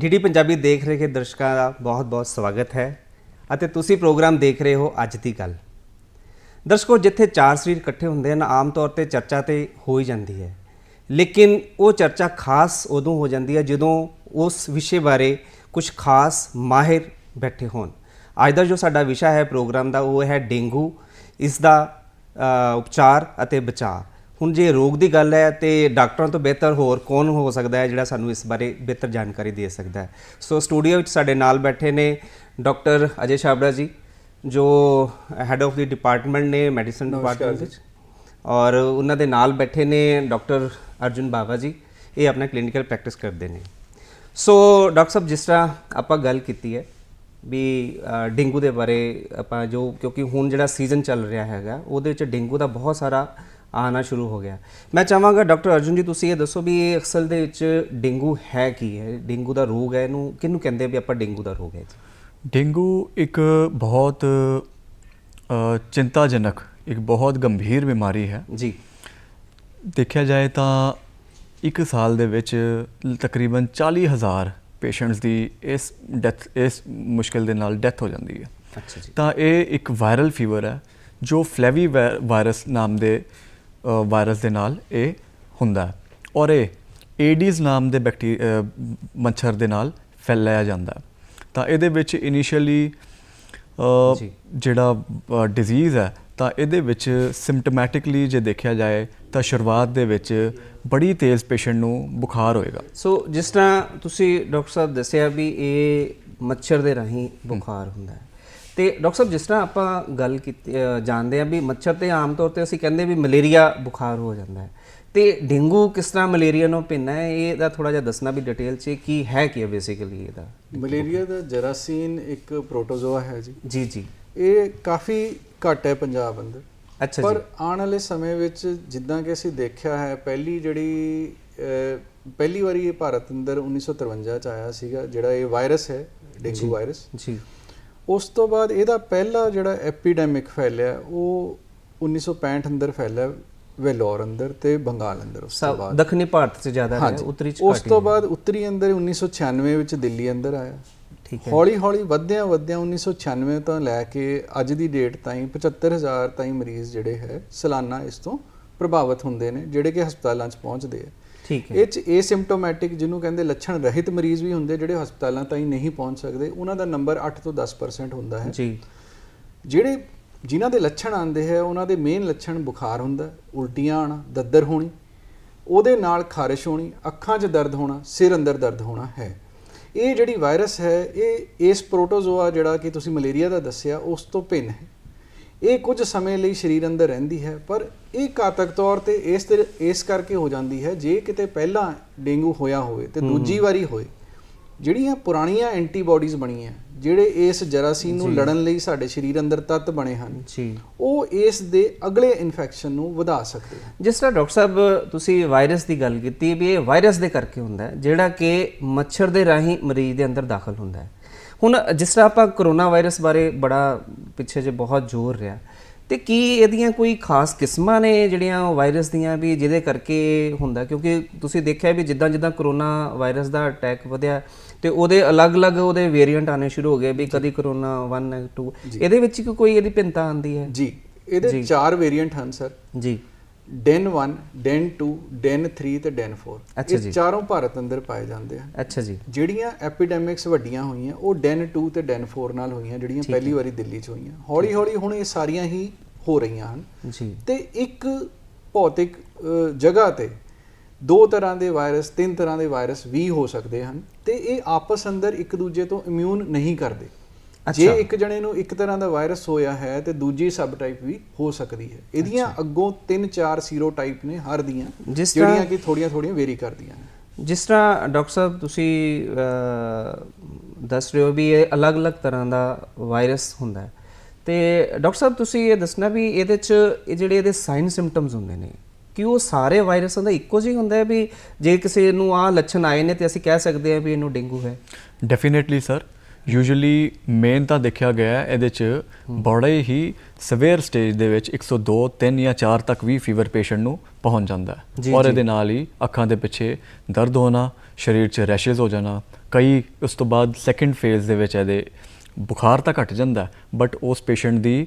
DD Punjabi ਦੇਖ ਰਹੇ ਦਰਸ਼ਕਾਂ ਦਾ ਬਹੁਤ-ਬਹੁਤ ਸਵਾਗਤ ਹੈ ਅਤੇ ਤੁਸੀਂ ਪ੍ਰੋਗਰਾਮ ਦੇਖ ਰਹੇ ਹੋ ਅੱਜ ਦੀ ਗੱਲ। ਦਰਸ਼ਕੋ, ਜਿੱਥੇ ਚਾਰ ਸਰੀਰ ਇਕੱਠੇ ਹੁੰਦੇ ਹਨ, ਆਮ ਤੌਰ ਤੇ ਚਰਚਾ ਤੇ ਹੋ ਹੀ ਜਾਂਦੀ ਹੈ। ਲੇਕਿਨ ਉਹ ਚਰਚਾ ਖਾਸ ਉਦੋਂ ਹੋ ਜਾਂਦੀ ਹੈ ਜਦੋਂ ਉਸ ਵਿਸ਼ੇ ਬਾਰੇ ਕੁਝ ਖਾਸ ਮਾਹਿਰ ਬੈਠੇ ਹੋਣ। ਅੱਜ ਦਾ ਜੋ ਸਾਡਾ ਵਿਸ਼ਾ ਹੈ ਪ੍ਰੋਗਰਾਮ ਦਾ, ਉਹ ਹੈ ਡੇਂਗੂ। ਇਸ ਦਾ ਉਪਚਾਰ ਅਤੇ ਬਚਾਅ। ਹੁਣ ਜੇ ਰੋਗ ਦੀ ਗੱਲ ਹੈ ਤੇ ਡਾਕਟਰਾਂ ਤੋਂ ਬਿਹਤਰ ਹੋਰ ਕੌਣ ਹੋ ਸਕਦਾ ਹੈ ਜਿਹੜਾ ਸਾਨੂੰ ਇਸ ਬਾਰੇ ਬਿਹਤਰ ਜਾਣਕਾਰੀ ਦੇ ਸਕਦਾ ਹੈ? ਸੋ ਸਟੂਡੀਓ ਵਿੱਚ ਸਾਡੇ ਨਾਲ ਬੈਠੇ ਨੇ ਡਾਕਟਰ ਅਜੇ ਛਾਬੜਾ ਜੀ ਜੋ ਹੈਡ ਆਫ ਦੀ ਡਿਪਾਰਟਮੈਂਟ ਨੇ ਮੈਡੀਸਨ ਡਿਪਾਰਟਮੈਂਟ ਵਿੱਚ। ਔਰ ਉਹਨਾਂ ਦੇ ਨਾਲ ਬੈਠੇ ਨੇ ਡਾਕਟਰ ਅਰਜੁਨ ਬਾਵਾ ਜੀ ਇਹ ਆਪਣਾ ਕਲੀਨਿਕਲ ਪ੍ਰੈਕਟਿਸ ਕਰਦੇ ਨੇ। ਸੋ ਡਾਕਟਰ ਸਾਹਿਬ ਜਿਸ ਤਰ੍ਹਾਂ ਆਪਾਂ ਗੱਲ ਕੀਤੀ ਹੈ ਵੀ ਡੇਂਗੂ ਦੇ ਬਾਰੇ ਆਪਾਂ ਜੋ ਕਿਉਂਕਿ ਹੁਣ ਜਿਹੜਾ ਸੀਜ਼ਨ ਚੱਲ ਰਿਹਾ ਹੈਗਾ ਉਹਦੇ ਵਿੱਚ ਡੇਂਗੂ ਦਾ ਬਹੁਤ ਸਾਰਾ ਆਣਾ ਸ਼ੁਰੂ ਹੋ ਗਿਆ। ਮੈਂ ਚਾਹਾਂਗਾ ਡਾਕਟਰ ਅਰਜੁਨ ਜੀ ਤੁਸੀਂ ਇਹ ਦੱਸੋ ਵੀ ਇਹ ਅਸਲ ਦੇ ਵਿੱਚ ਡੇਂਗੂ ਹੈ ਕੀ ਹੈ? ਡੇਂਗੂ ਦਾ ਰੋਗ ਹੈ ਇਹਨੂੰ ਕਿਹਨੂੰ ਕਹਿੰਦੇ ਆ ਵੀ ਆਪਾਂ ਡੇਂਗੂ ਦਾ ਰੋਗ ਹੈ ਡੇਂਗੂ ਇੱਕ ਬਹੁਤ ਚਿੰਤਾਜਨਕ ਇੱਕ ਬਹੁਤ ਗੰਭੀਰ ਬਿਮਾਰੀ ਹੈ। ਜੀ। ਦੇਖਿਆ ਜਾਏ ਤਾਂ ਇੱਕ ਸਾਲ ਦੇ ਵਿੱਚ ਤਕਰੀਬਨ 40000 ਪੇਸ਼ੈਂਟਸ ਦੀ ਇਸ ਡੈਥ ਇਸ ਮੁਸ਼ਕਿਲ ਦੇ ਨਾਲ ਡੈਥ ਹੋ ਜਾਂਦੀ ਹੈ। ਅੱਛਾ ਜੀ। ਤਾਂ ਇਹ ਇੱਕ ਵਾਇਰਲ ਫੀਵਰ ਹੈ ਜੋ ਫਲੈਵੀ ਵਾਇ- ਵਾਇਰਸ ਨਾਮ ਦੇ ਵਾਇਰਸ ਦੇ ਨਾਲ ਇਹ ਹੁੰਦਾ ਹੈ। ਔਰ ਇਹ ਏਡੀਜ਼ ਨਾਮ ਦੇ ਬੈਕਟੀ ਮੱਛਰ ਦੇ ਨਾਲ ਫੈਲਾਇਆ ਜਾਂਦਾ ਹੈ। ਤਾਂ ਇਹਦੇ ਵਿੱਚ ਇਨੀਸ਼ੀਅਲੀ। ਜਿਹੜਾ ਡਿਜ਼ੀਜ਼ ਹੈ ਤਾਂ ਇਹਦੇ ਵਿੱਚ ਸਿੰਪਟੋਮੈਟਿਕਲੀ ਜੇ ਦੇਖਿਆ ਜਾਏ ਤਾਂ ਸ਼ੁਰੂਆਤ ਦੇ ਵਿੱਚ ਬੜੀ ਤੇਜ਼ ਪੇਸ਼ੈਂਟ ਨੂੰ ਬੁਖਾਰ ਹੋਏਗਾ। ਸੋ ਜਿਸ ਤਰ੍ਹਾਂ ਤੁਸੀਂ ਡਾਕਟਰ ਸਾਹਿਬ ਦੱਸਿਆ ਵੀ ਇਹ ਮੱਛਰ ਦੇ ਰਾਹੀਂ ਬੁਖਾਰ ਹੁੰਦਾ ਹੈ। ਤੇ ਡਾਕਟਰ ਸਾਹਿਬ ਜਿਸ ਤਰ੍ਹਾਂ ਆਪਾਂ ਗੱਲ ਕੀਤੀ ਜਾਣਦੇ ਆ ਵੀ ਮੱਛਰ ਤੇ ਆਮ ਤੌਰ ਤੇ ਅਸੀਂ ਕਹਿੰਦੇ ਵੀ ਮਲੇਰੀਆ ਬੁਖਾਰ ਹੋ ਜਾਂਦਾ ਹੈ। ਤੇ ਡੇਂਗੂ ਕਿਸ ਤਰ੍ਹਾਂ ਮਲੇਰੀਆ ਨੂੰ ਭਿੰਨ ਹੈ ਇਹਦਾ ਥੋੜਾ ਜਿਹਾ ਦੱਸਣਾ ਵੀ ਡਿਟੇਲ 'ਚ ਕੀ ਹੈ ਕੀ ਹੈ ਬੇਸਿਕਲੀ ਇਹਦਾ। ਮਲੇਰੀਆ ਦਾ ਜਰਾਸੀਨ ਇੱਕ ਪ੍ਰੋਟੋਜ਼ੋਆ ਹੈ ਜੀ। ਜੀ ਜੀ। ਇਹ ਕਾਫੀ ਘੱਟ ਹੈ ਪੰਜਾਬ ਅੰਦਰ। ਅੱਛਾ ਪਰ ਆਉਣ ਵਾਲੇ ਸਮੇਂ ਵਿੱਚ ਜਿੱਦਾਂ ਕਿ ਅਸੀਂ ਦੇਖਿਆ ਹੈ ਪਹਿਲੀ ਜਿਹੜੀ ਪਹਿਲੀ ਵਾਰੀ ਇਹ ਭਾਰਤ ਅੰਦਰ 1953 ਚ ਆਇਆ ਸੀਗਾ ਜਿਹੜਾ ਇਹ ਵਾਇਰਸ ਹੈ ਡੇਂਗੂ ਵਾਇਰਸ ਜੀ। ਉਸ ਤੋਂ ਬਾਅਦ ਇਹਦਾ ਪਹਿਲਾ ਜਿਹੜਾ ਐਪੀਡੈਮਿਕ ਫੈਲਿਆ ਉਹ 1965 ਅੰਦਰ ਫੈਲਿਆ ਵੈਲੋਰ ਅੰਦਰ ਤੇ ਬੰਗਾਲ ਅੰਦਰ ਉਸ ਤੋਂ ਬਾਅਦ। ਦੱਖਣੀ ਭਾਰਤ 'ਚ ਜ਼ਿਆਦਾ ਹੈ ਉੱਤਰੀ 'ਚ ਉਸ ਘੱਟ ਹੀ ਤੋਂ। ਬਾਅਦ ਉੱਤਰੀ ਅੰਦਰ 1996 ਵਿੱਚ ਦਿੱਲੀ ਅੰਦਰ ਆਇਆ। ਠੀਕ ਹੈ। ਹੌਲੀ ਹੌਲੀ ਵਧਦਿਆਂ ਵਧਦਿਆਂ 1996 ਤੋਂ ਲੈ ਕੇ ਅੱਜ ਦੀ ਡੇਟ ਤਾਈਂ 75000 ਤਾਈਂ ਮਰੀਜ਼ ਜਿਹੜੇ ਹੈ ਸਾਲਾਨਾ ਇਸ ਤੋਂ ਪ੍ਰਭਾਵਿਤ ਹੁੰਦੇ ਨੇ ਜਿਹੜੇ ਕਿ ਹਸਪਤਾਲਾਂ 'ਚ ਪਹੁੰਚਦੇ ਆ। ਠੀਕ ਹੈ। ਇਹ 'ਚ ਏਸਿੰਪਟੋਮੈਟਿਕ ਜਿਹਨੂੰ ਕਹਿੰਦੇ ਲੱਛਣ ਰਹਿਤ ਮਰੀਜ਼ ਵੀ ਹੁੰਦੇ ਜਿਹੜੇ ਹਸਪਤਾਲਾਂ ਤਾਈਂ ਨਹੀਂ ਪਹੁੰਚ ਸਕਦੇ ਉਹਨਾਂ ਦਾ ਨੰਬਰ 8 ਤੋਂ 10% ਹੁੰਦਾ ਹੈ। ਜੀ। ਜਿਹੜੇ ਜਿਨ੍ਹਾਂ ਦੇ ਲੱਛਣ ਆਉਂਦੇ ਹੈ ਉਹਨਾਂ ਦੇ ਮੇਨ ਲੱਛਣ ਬੁਖਾਰ ਹੁੰਦਾ ਉਲਟੀਆਂ ਆਣਾ ਦੱਦਰ ਹੋਣੀ ਉਹਦੇ ਨਾਲ ਖਾਰਿਸ਼ ਹੋਣੀ ਅੱਖਾਂ 'ਚ ਦਰਦ ਹੋਣਾ ਸਿਰ ਅੰਦਰ ਦਰਦ ਹੋਣਾ ਹੈ। ਇਹ ਜਿਹੜੀ ਵਾਇਰਸ ਹੈ ਇਹ ਇਸ ਪ੍ਰੋਟੋਜ਼ੋਆ ਜਿਹੜਾ ਕਿ ਤੁਸੀਂ ਮਲੇਰੀਆ ਦਾ ਦੱਸਿਆ ਉਸ ਤੋਂ ਭਿੰਨ ਹੈ। ਇਹ ਕੁਝ ਸਮੇਂ ਲਈ ਸਰੀਰ ਅੰਦਰ ਰਹਿੰਦੀ ਹੈ ਪਰ ਇਹ ਘਾਤਕ ਤੌਰ ਤੇ ਇਸ ਇਸ ਕਰਕੇ ਹੋ ਜਾਂਦੀ ਹੈ ਜੇ ਕਿਤੇ ਪਹਿਲਾਂ ਡੇਂਗੂ ਹੋਇਆ ਹੋਵੇ ਤੇ ਦੂਜੀ ਵਾਰੀ ਹੋਏ। ਜਿਹੜੀਆਂ ਪੁਰਾਣੀਆਂ ਐਂਟੀਬਾਡੀਜ਼ ਬਣੀਆਂ ਜਿਹੜੇ ਇਸ ਜਰਾਸੀਮ ਨੂੰ ਲੜਨ ਲਈ ਸਾਡੇ ਸਰੀਰ ਅੰਦਰ ਤੱਤ ਬਣੇ ਹਨ ਜੀ। ਉਹ ਇਸ ਦੇ ਅਗਲੇ ਇਨਫੈਕਸ਼ਨ ਨੂੰ ਵਧਾ ਸਕਦੇ ਹਨ। ਜਿਸ ਤਰ੍ਹਾਂ ਡਾਕਟਰ ਸਾਹਿਬ ਤੁਸੀਂ ਵਾਇਰਸ ਦੀ ਗੱਲ ਕੀਤੀ ਵੀ ਇਹ ਵਾਇਰਸ ਦੇ ਕਰਕੇ ਹੁੰਦਾ ਹੈ ਜਿਹੜਾ ਕਿ ਮੱਛਰ ਦੇ ਰਾਹੀਂ ਮਰੀਜ਼ ਦੇ ਅੰਦਰ ਦਾਖਲ ਹੁੰਦਾ ਹੈ। ਹੁਣ ਜਿਸ ਤਰ੍ਹਾਂ ਆਪਾਂ ਕਰੋਨਾ ਵਾਇਰਸ ਬਾਰੇ ਬੜਾ ਪਿੱਛੇ ਜੇ ਬਹੁਤ ਜ਼ੋਰ ਰਿਹਾ ਤੇ ਕੀ ਇਹਦੀਆਂ ਕੋਈ ਖਾਸ ਕਿਸਮਾਂ ਨੇ ਜਿਹੜੀਆਂ ਵਾਇਰਸ ਦੀਆਂ ਵੀ ਜਿਹਦੇ ਕਰਕੇ ਹੁੰਦਾ? ਕਿਉਂਕਿ ਤੁਸੀਂ ਦੇਖਿਆ ਵੀ ਜਿੱਦਾਂ ਜਿੱਦਾਂ ਕਰੋਨਾ ਵਾਇਰਸ ਦਾ ਅਟੈਕ ਵਧਿਆ ਤੇ ਉਹਦੇ ਅਲੱਗ-ਅਲੱਗ ਉਹਦੇ ਵੇਰੀਐਂਟ ਆਣੇ ਸ਼ੁਰੂ ਹੋ ਗਏ ਵੀ ਕਦੀ ਕਰੋਨਾ 1 2 ਇਹਦੇ ਵਿੱਚ ਕੋਈ ਇਹਦੀ ਭਿੰਨਤਾ ਆਉਂਦੀ ਹੈ? ਜੀ ਇਹਦੇ ਚਾਰ ਵੇਰੀਐਂਟ ਹਨ ਸਰ। ਜੀ। ਡੈਨ 1 ਡੈਨ 2 ਡੈਨ 3 ਤੇ ਡੈਨ 4 ਅੱਛਾ ਜੀ। ਇਹ ਚਾਰੋਂ ਭਾਰਤ ਅੰਦਰ ਪਾਏ ਜਾਂਦੇ ਹਨ ਅੱਛਾ ਜੀ। ਜਿਹੜੀਆਂ ਐਪੀਡੈਮਿਕਸ ਵੱਡੀਆਂ ਹੋਈਆਂ ਉਹ ਡੈਨ 2 ਤੇ ਡੈਨ 4 ਨਾਲ ਹੋਈਆਂ ਜਿਹੜੀਆਂ ਪਹਿਲੀ ਵਾਰੀ ਦਿੱਲੀ 'ਚ ਹੋਈਆਂ। ਹੌਲੀ ਹੌਲੀ ਹੁਣ ਇਹ ਸਾਰੀਆਂ ਹੀ ਹੋ ਰਹੀਆਂ ਹਨ। ਜੀ। ਤੇ ਇੱਕ ਭੌਤਿਕ ਜਗ੍ਹਾ ਤੇ ਦੋ ਤਰ੍ਹਾਂ ਦੇ ਵਾਇਰਸ ਤਿੰਨ ਤਰ੍ਹਾਂ ਦੇ ਵਾਇਰਸ ਵੀ ਹੋ ਸਕਦੇ ਹਨ ਤੇ ਇਹ ਆਪਸ ਅੰਦਰ ਇੱਕ ਦੂਜੇ ਤੋਂ ਇਮਿਊਨ ਨਹੀਂ ਕਰਦੇ। ਜੇ ਇੱਕ ਜਣੇ ਨੂੰ ਇੱਕ ਤਰ੍ਹਾਂ ਦਾ ਵਾਇਰਸ ਹੋਇਆ ਹੈ ਤੇ ਦੂਜੀ ਸਬ ਟਾਈਪ ਵੀ ਹੋ ਸਕਦੀ ਹੈ। ਇਹਦੀਆਂ ਅੱਗੋਂ ਤਿੰਨ ਚਾਰ ਸੀਰੋ ਟਾਈਪ ਨੇ ਹਰ ਦੀਆਂ ਜਿਹੜੀਆਂ ਕਿ ਥੋੜੀਆਂ ਥੋੜੀਆਂ ਵੇਰੀ ਕਰਦੀਆਂ ਨੇ। ਜਿਸ ਤਰ੍ਹਾਂ ਡਾਕਟਰ ਸਾਹਿਬ ਤੁਸੀਂ ਦੱਸ ਰਹੇ ਹੋ ਵੀ ਇਹ ਅਲੱਗ-ਅਲੱਗ ਤਰ੍ਹਾਂ ਦਾ ਵਾਇਰਸ ਹੁੰਦਾ ਹੈ। ਤੇ ਡਾਕਟਰ ਸਾਹਿਬ ਤੁਸੀਂ ਇਹ ਦੱਸਣਾ ਵੀ ਇਹਦੇ ਚ ਇਹ ਜਿਹੜੇ ਇਹਦੇ ਸਾਈਨ ਸਿੰਪਟਮਸ ਹੁੰਦੇ ਨੇ ਕਿ ਉਹ ਸਾਰੇ ਵਾਇਰਸਾਂ ਦਾ ਇੱਕੋ ਜਿਹਾ ਹੁੰਦਾ ਹੈ ਵੀ ਜੇ ਕਿਸੇ ਨੂੰ ਆ ਲੱਛਣ ਆਏ ਨੇ ਤੇ ਅਸੀਂ ਕਹਿ ਸਕਦੇ ਹਾਂ ਵੀ ਇਹਨੂੰ ਡੇਂਗੂ ਹੈ? ਡੈਫੀਨੇਟਲੀ ਸਰ ਯੂਜੂਅਲੀ ਮੇਨ ਤਾਂ ਦੇਖਿਆ ਗਿਆ ਹੈ ਇਹਦੇ ਚ ਬੜੇ ਹੀ ਸਵੇਅਰ ਸਟੇਜ ਦੇ ਵਿੱਚ 102 3 ਜਾਂ 4 ਤੱਕ ਵੀ ਫੀਵਰ ਪੇਸ਼ੈਂਟ ਨੂੰ ਪਹੁੰਚ ਜਾਂਦਾ ਹੈ ਔਰ। ਇਹਦੇ ਨਾਲ ਹੀ ਅੱਖਾਂ ਦੇ ਪਿੱਛੇ ਦਰਦ ਹੋਣਾ ਸਰੀਰ 'ਚ ਰੈਸ਼ਸ ਹੋ ਜਾਣਾ ਕਈ ਉਸ ਤੋਂ ਬਾਅਦ ਸੈਕੰਡ ਫੇਜ਼ ਦੇ ਵਿੱਚ ਇਹਦੇ ਬੁਖਾਰ ਤਾਂ ਘਟ ਜਾਂਦਾ ਬਟ ਉਸ ਪੇਸ਼ੈਂਟ ਦੀ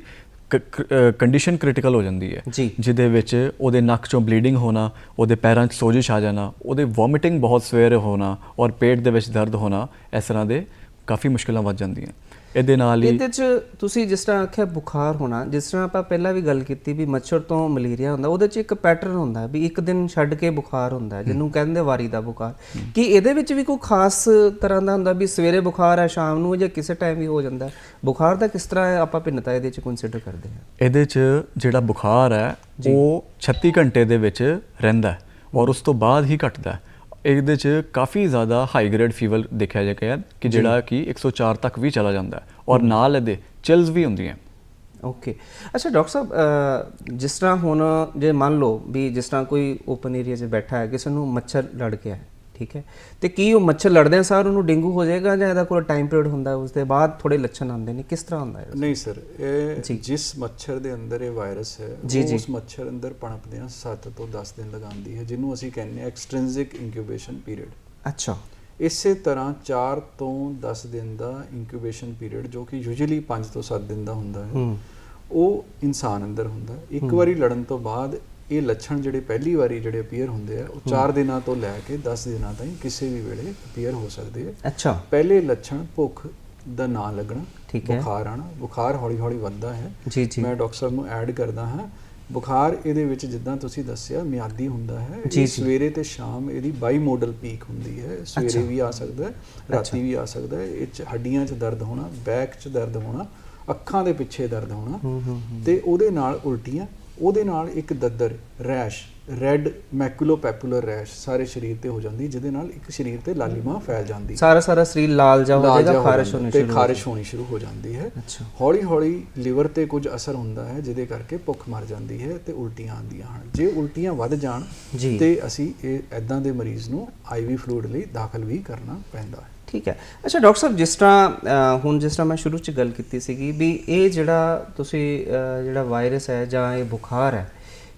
ਕੰਡੀਸ਼ਨ ਕ੍ਰਿਟੀਕਲ ਹੋ ਜਾਂਦੀ ਹੈ। ਜਿਹਦੇ ਵਿੱਚ ਉਹਦੇ ਨੱਕ ਚੋਂ ਬਲੀਡਿੰਗ ਹੋਣਾ ਉਹਦੇ ਪੈਰਾਂ 'ਚ ਸੋਜਿਸ਼ ਆ ਜਾਣਾ ਉਹਦੇ ਵੋਮਿਟਿੰਗ ਬਹੁਤ ਸਵੇਰੇ ਹੋਣਾ ਔਰ ਪੇਟ ਦੇ ਵਿੱਚ ਦਰਦ ਹੋਣਾ ਇਸ ਤਰ੍ਹਾਂ ਦੇ ਕਾਫੀ ਮੁਸ਼ਕਲਾਂ ਵੱਧ ਜਾਂਦੀਆਂ। ਇਹਦੇ ਨਾਲ ਹੀ ਇਹਦੇ ਚ ਤੁਸੀਂ ਜਿਸ ਤਰ੍ਹਾਂ ਆਖਿਆ ਬੁਖਾਰ ਹੋਣਾ ਜਿਸ ਤਰ੍ਹਾਂ ਆਪਾਂ ਪਹਿਲਾਂ ਵੀ ਗੱਲ ਕੀਤੀ ਵੀ ਮੱਛਰ ਤੋਂ ਮਲੇਰੀਆ ਹੁੰਦਾ ਉਹਦੇ ਚ ਇੱਕ ਪੈਟਰਨ ਹੁੰਦਾ ਵੀ ਇੱਕ ਦਿਨ ਛੱਡ ਕੇ ਬੁਖਾਰ ਹੁੰਦਾ ਜਿਹਨੂੰ ਕਹਿੰਦੇ ਵਾਰੀ ਦਾ ਬੁਖਾਰ। ਕੀ ਇਹਦੇ ਵਿੱਚ ਵੀ ਕੋਈ ਖਾਸ ਤਰ੍ਹਾਂ ਦਾ ਹੁੰਦਾ ਵੀ ਸਵੇਰੇ ਬੁਖਾਰ ਹੈ ਸ਼ਾਮ ਨੂੰ ਜਾਂ ਕਿਸੇ ਟਾਈਮ ਵੀ ਹੋ ਜਾਂਦਾ? ਬੁਖਾਰ ਦਾ ਕਿਸ ਤਰ੍ਹਾਂ ਆਪਾਂ ਭਿੰਨਤਾ ਇਹਦੇ ਚ ਕੰਸੀਡਰ ਕਰਦੇ ਹਾਂ? ਇਹਦੇ 'ਚ ਜਿਹੜਾ ਬੁਖਾਰ ਹੈ ਉਹ 36 ਘੰਟੇ ਦੇ ਵਿੱਚ ਰਹਿੰਦਾ ਔਰ ਉਸ ਤੋਂ ਬਾਅਦ ਹੀ ਘਟਦਾ ਹੈ। ਇਹਦੇ 'ਚ ਕਾਫੀ ਜ਼ਿਆਦਾ ਹਾਈ ਗ੍ਰੇਡ ਫੀਵਰ ਦੇਖਿਆ ਜਾ ਗਿਆ ਕਿ ਜਿਹੜਾ ਕਿ 104 ਤੱਕ ਵੀ ਚਲਾ ਜਾਂਦਾ ਹੈ ਔਰ ਨਾਲ ਇਹਦੇ ਚਿਲਸ ਵੀ ਹੁੰਦੀਆਂ ਓਕੇ ਅੱਛਾ ਡਾਕਟਰ ਸਾਹਿਬ ਜਿਸ ਤਰ੍ਹਾਂ ਹੁਣ ਜੇ ਮੰਨ ਲਓ ਵੀ ਜਿਸ ਤਰ੍ਹਾਂ ਕੋਈ ਓਪਨ ਏਰੀਆ 'ਚ ਬੈਠਾ ਹੈ ਕਿਸੇ ਨੂੰ ਮੱਛਰ ਲੜ ਗਿਆ ਹੈ ਠੀਕ ਹੈ? ਤੇ ਕੀ ਉਹ ਮੱਛਰ ਲੜਦਿਆਂ ਸਾਰ? ਉਹਨੂੰ ਡੇਂਗੂ ਹੋ ਜਾਏਗਾ ਜਾਂ ਇਹਦਾ ਕੋਈ ਟਾਈਮ ਪੀਰੀਅਡ ਹੁੰਦਾ ਉਸ ਦੇ ਬਾਅਦ ਥੋੜੇ ਲੱਛਣ ਆਉਂਦੇ ਨੇ? ਕਿਸ ਤਰ੍ਹਾਂ ਹੁੰਦਾ ਹੈ ਨਹੀਂ ਸਰ ਇਹ। ਜਿਸ ਮੱਛਰ ਦੇ ਅੰਦਰ ਇਹ ਵਾਇਰਸ ਹੈ। ਉਸ ਮੱਛਰ ਅੰਦਰ ਪਣਪਦਿਆਂ 7 ਤੋਂ 10 ਦਿਨ ਲਗਾਉਂਦੀ ਹੈ ਜਿਹਨੂੰ ਅਸੀਂ ਕਹਿੰਦੇ ਹਾਂ ਐਕਸਟ੍ਰਿੰਸਿਕ ਇਨਕਿਊਬੇਸ਼ਨ ਪੀਰੀਅਡ ਅੱਛਾ। ਇਸੇ ਤਰ੍ਹਾਂ 4 ਤੋਂ 10 ਦਿਨ ਦਾ ਇਨਕਿਊਬੇਸ਼ਨ ਪੀਰੀਅਡ ਜੋ ਕਿ ਯੂਜੂਅਲੀ 5 ਤੋਂ 7 ਦਿਨ ਦਾ ਹੁੰਦਾ ਹੈ ਉਹ ਇਨਸਾਨ ਅੰਦਰ ਹੁੰਦਾ। ਇੱਕ ਵਾਰੀ ਲੜਨ ਤੋਂ ਬਾਅਦ ਇਹ ਲੱਛਣ ਜਿਹੜੇ ਪਹਿਲੀ ਵਾਰੀ ਜਿਹੜੇ ਅਪੀਅਰ ਹੁੰਦੇ ਆ ਉਹ 4 ਦਿਨਾਂ ਤੋਂ ਲੈ ਕੇ 10 ਦਿਨਾਂ ਤਾਈਂ ਕਿਸੇ ਵੀ ਵੇਲੇ ਅਪੀਅਰ ਹੋ ਸਕਦੇ ਆ ਅੱਛਾ ਪਹਿਲੇ ਲੱਛਣ ਭੁੱਖ ਦਾ ਨਾ ਲੱਗਣਾ ਠੀਕ ਹੈ। ਬੁਖਾਰ ਆਣਾ ਬੁਖਾਰ ਹੌਲੀ ਹੌਲੀ ਵੱਧਦਾ ਹੈ ਜੀ ਜੀ ਮੈਂ ਡਾਕਟਰ ਸਾਹਿਬ ਨੂੰ ਐਡ ਕਰਦਾ ਹਾਂ ਬੁਖਾਰ ਇਹਦੇ ਵਿੱਚ ਜਿੱਦਾਂ ਤੁਸੀਂ ਦੱਸਿਆ ਮਿਆਦੀ ਹੁੰਦਾ ਹੈ ਜੀ, ਇਹ। ਸਵੇਰੇ ਤੇ ਸ਼ਾਮ ਇਹਦੀ ਬਾਈ ਮੋਡਲ ਪੀਕ ਹੁੰਦੀ ਹੈ। ਸਵੇਰੇ ਵੀ ਆ ਸਕਦਾ ਹੈ ਰਾਤੀ ਵੀ ਆ ਸਕਦਾ ਹੈ ਇਹ 'ਚ ਹੱਡੀਆਂ 'ਚ ਦਰਦ ਹੋਣਾ ਬੈਕ 'ਚ ਦਰਦ ਹੋਣਾ ਅੱਖਾਂ ਦੇ ਪਿੱਛੇ ਦਰਦ ਹੋਣਾ। ਤੇ ਉਹਦੇ ਨਾਲ ਉਲਟੀਆਂ ਉਹਦੇ ਨਾਲ ਇੱਕ ਦੱਦਰ ਰੈਸ਼ ਰੈਡ ਮੈਕੂਲੋਪੈਪੂਲਰ ਰੈਸ਼ ਸਾਰੇ ਸਰੀਰ ਤੇ ਹੋ ਜਾਂਦੀ ਜਿਹਦੇ ਨਾਲ ਇੱਕ ਸਰੀਰ ਤੇ ਲਾਲੀਮਾ ਫੈਲ ਜਾਂਦੀ। ਸਾਰਾ ਸਾਰਾ ਸਰੀਰ ਲਾਲ ਜਾ ਹੋ ਜਾਏਗਾ ਖਾਰਸ਼ ਹੋਣੀ ਤੇ ਸ਼ੁਰੂ ਹੋ ਖਾਰਿਸ਼ ਹੋਣੀ ਸ਼ੁਰੂ ਹੋ ਜਾਂਦੀ ਹੈ। ਹੌਲੀ ਹੌਲੀ ਲਿਵਰ ਤੇ ਕੁਝ ਅਸਰ ਹੁੰਦਾ ਹੈ ਜਿਹਦੇ ਕਰਕੇ ਭੁੱਖ ਮਰ ਜਾਂਦੀ ਹੈ ਤੇ ਉਲਟੀਆਂ ਆਉਂਦੀਆਂ ਹਨ। ਜੇ ਉਲਟੀਆਂ ਵੱਧ ਜਾਣ। ਤੇ ਅਸੀਂ ਇਹ ਐਦਾਂ ਦੇ ਮਰੀਜ਼ ਨੂੰ ਆਈਵੀ ਫਲੂਇਡ ਲਈ ਦਾਖਲ ਵੀ ਕਰਨਾ ਪੈਂਦਾ ਹੈ। ਠੀਕ ਹੈ। ਅੱਛਾ ਡਾਕਟਰ ਸਾਹਿਬ ਜਿਸ ਤਰ੍ਹਾਂ ਹੁਣ ਜਿਸ ਤਰ੍ਹਾਂ ਮੈਂ ਸ਼ੁਰੂ ਚ ਗੱਲ ਕੀਤੀ ਸੀਗੀ ਵੀ ਇਹ ਜਿਹੜਾ ਤੁਸੀਂ ਜਿਹੜਾ ਵਾਇਰਸ ਹੈ ਜਾਂ ਇਹ ਬੁਖਾਰ ਹੈ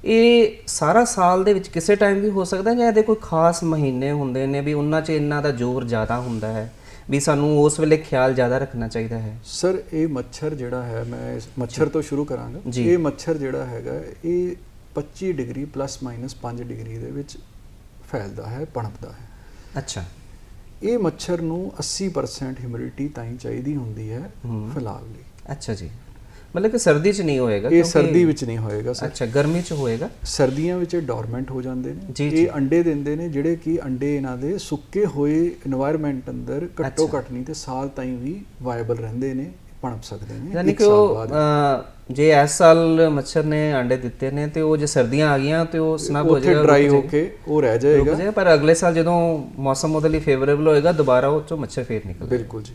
ਇਹ ਸਾਰਾ ਸਾਲ ਦੇ ਵਿੱਚ ਕਿਸੇ ਟਾਈਮ ਵੀ ਹੋ ਸਕਦਾ ਜਾਂ ਇਹਦੇ ਕੋਈ ਖਾਸ ਮਹੀਨੇ ਹੁੰਦੇ ਨੇ ਵੀ ਉਹਨਾਂ 'ਚ ਇਹਨਾਂ ਦਾ ਜ਼ੋਰ ਜ਼ਿਆਦਾ ਹੁੰਦਾ ਹੈ ਵੀ ਸਾਨੂੰ ਉਸ ਵੇਲੇ ਖਿਆਲ ਜ਼ਿਆਦਾ ਰੱਖਣਾ ਚਾਹੀਦਾ ਹੈ? ਸਰ ਇਹ ਮੱਛਰ ਜਿਹੜਾ ਹੈ ਮੈਂ ਇਸ ਮੱਛਰ ਤੋਂ ਸ਼ੁਰੂ ਕਰਾਂਗਾ। ਇਹ ਮੱਛਰ ਜਿਹੜਾ ਹੈਗਾ ਇਹ 25 ਡਿਗਰੀ ਪਲੱਸ ਮਾਈਨਸ 5 ਡਿਗਰੀ ਦੇ ਵਿੱਚ ਫੈਲਦਾ ਹੈ ਪਣਪਦਾ ਹੈ। ਅੱਛਾ। ਇਹ ਮੱਛਰ ਨੂੰ 80% ਹਿਊਮਿਡਿਟੀ ਤਾਈਂ ਚਾਹੀਦੀ ਹੁੰਦੀ ਹੈ ਫਿਲਹਾਲ ਲਈ। ਅੱਛਾ ਜੀ। ਮਤਲਬ ਕਿ ਸਰਦੀ 'ਚ ਨਹੀਂ ਹੋਏਗਾ ਇਹ ਸਰਦੀ ਵਿੱਚ ਨਹੀਂ ਹੋਏਗਾ ਅੱਛਾ ਗਰਮੀ 'ਚ ਹੋਏਗਾ? ਸਰਦੀਆਂ ਵਿੱਚ ਇਹ ਡੋਰਮੈਂਟ ਹੋ ਜਾਂਦੇ ਨੇ। ਇਹ ਅੰਡੇ ਦਿੰਦੇ ਨੇ ਜਿਹੜੇ ਕਿ ਅੰਡੇ ਇਹਨਾਂ ਦੇ ਸੁੱਕੇ ਹੋਏ এনवायरमेंट ਅੰਦਰ ਘੱਟੋ ਘੱਟ ਨਹੀਂ ਤੇ ਸਾਲ ਤਾਈਂ ਵੀ ਵਾਇਬਲ ਰਹਿੰਦੇ ਨੇ। ਪਣਪ ਸਕਦੇ ਨੇ ਯਾਨੀ ਕਿ ਉਹ ਜੇ ਇਸ ਸਾਲ ਮੱਛਰ ਨੇ ਅੰਡੇ ਦਿੱਤੇ ਨੇ ਤੇ ਉਹ ਜੇ ਸਰਦੀਆਂ ਆ ਗਈਆਂ ਤੇ ਉਹ ਸਨਬ ਹੋ ਜਾਏਗਾ ਡਰਾਈ ਹੋ ਕੇ ਉਹ ਰਹਿ ਜਾਏਗਾ। ਪਰ ਅਗਲੇ ਸਾਲ ਜਦੋਂ ਮੌਸਮ ਉਹਦੇ ਲਈ ਫੇਵਰੇਬਲ ਹੋਏਗਾ ਦੁਬਾਰਾ ਉਹ ਚੋਂ ਮੱਛਰ ਫੇਰ ਨਿਕਲਦਾ ਬਿਲਕੁਲ ਜੀ।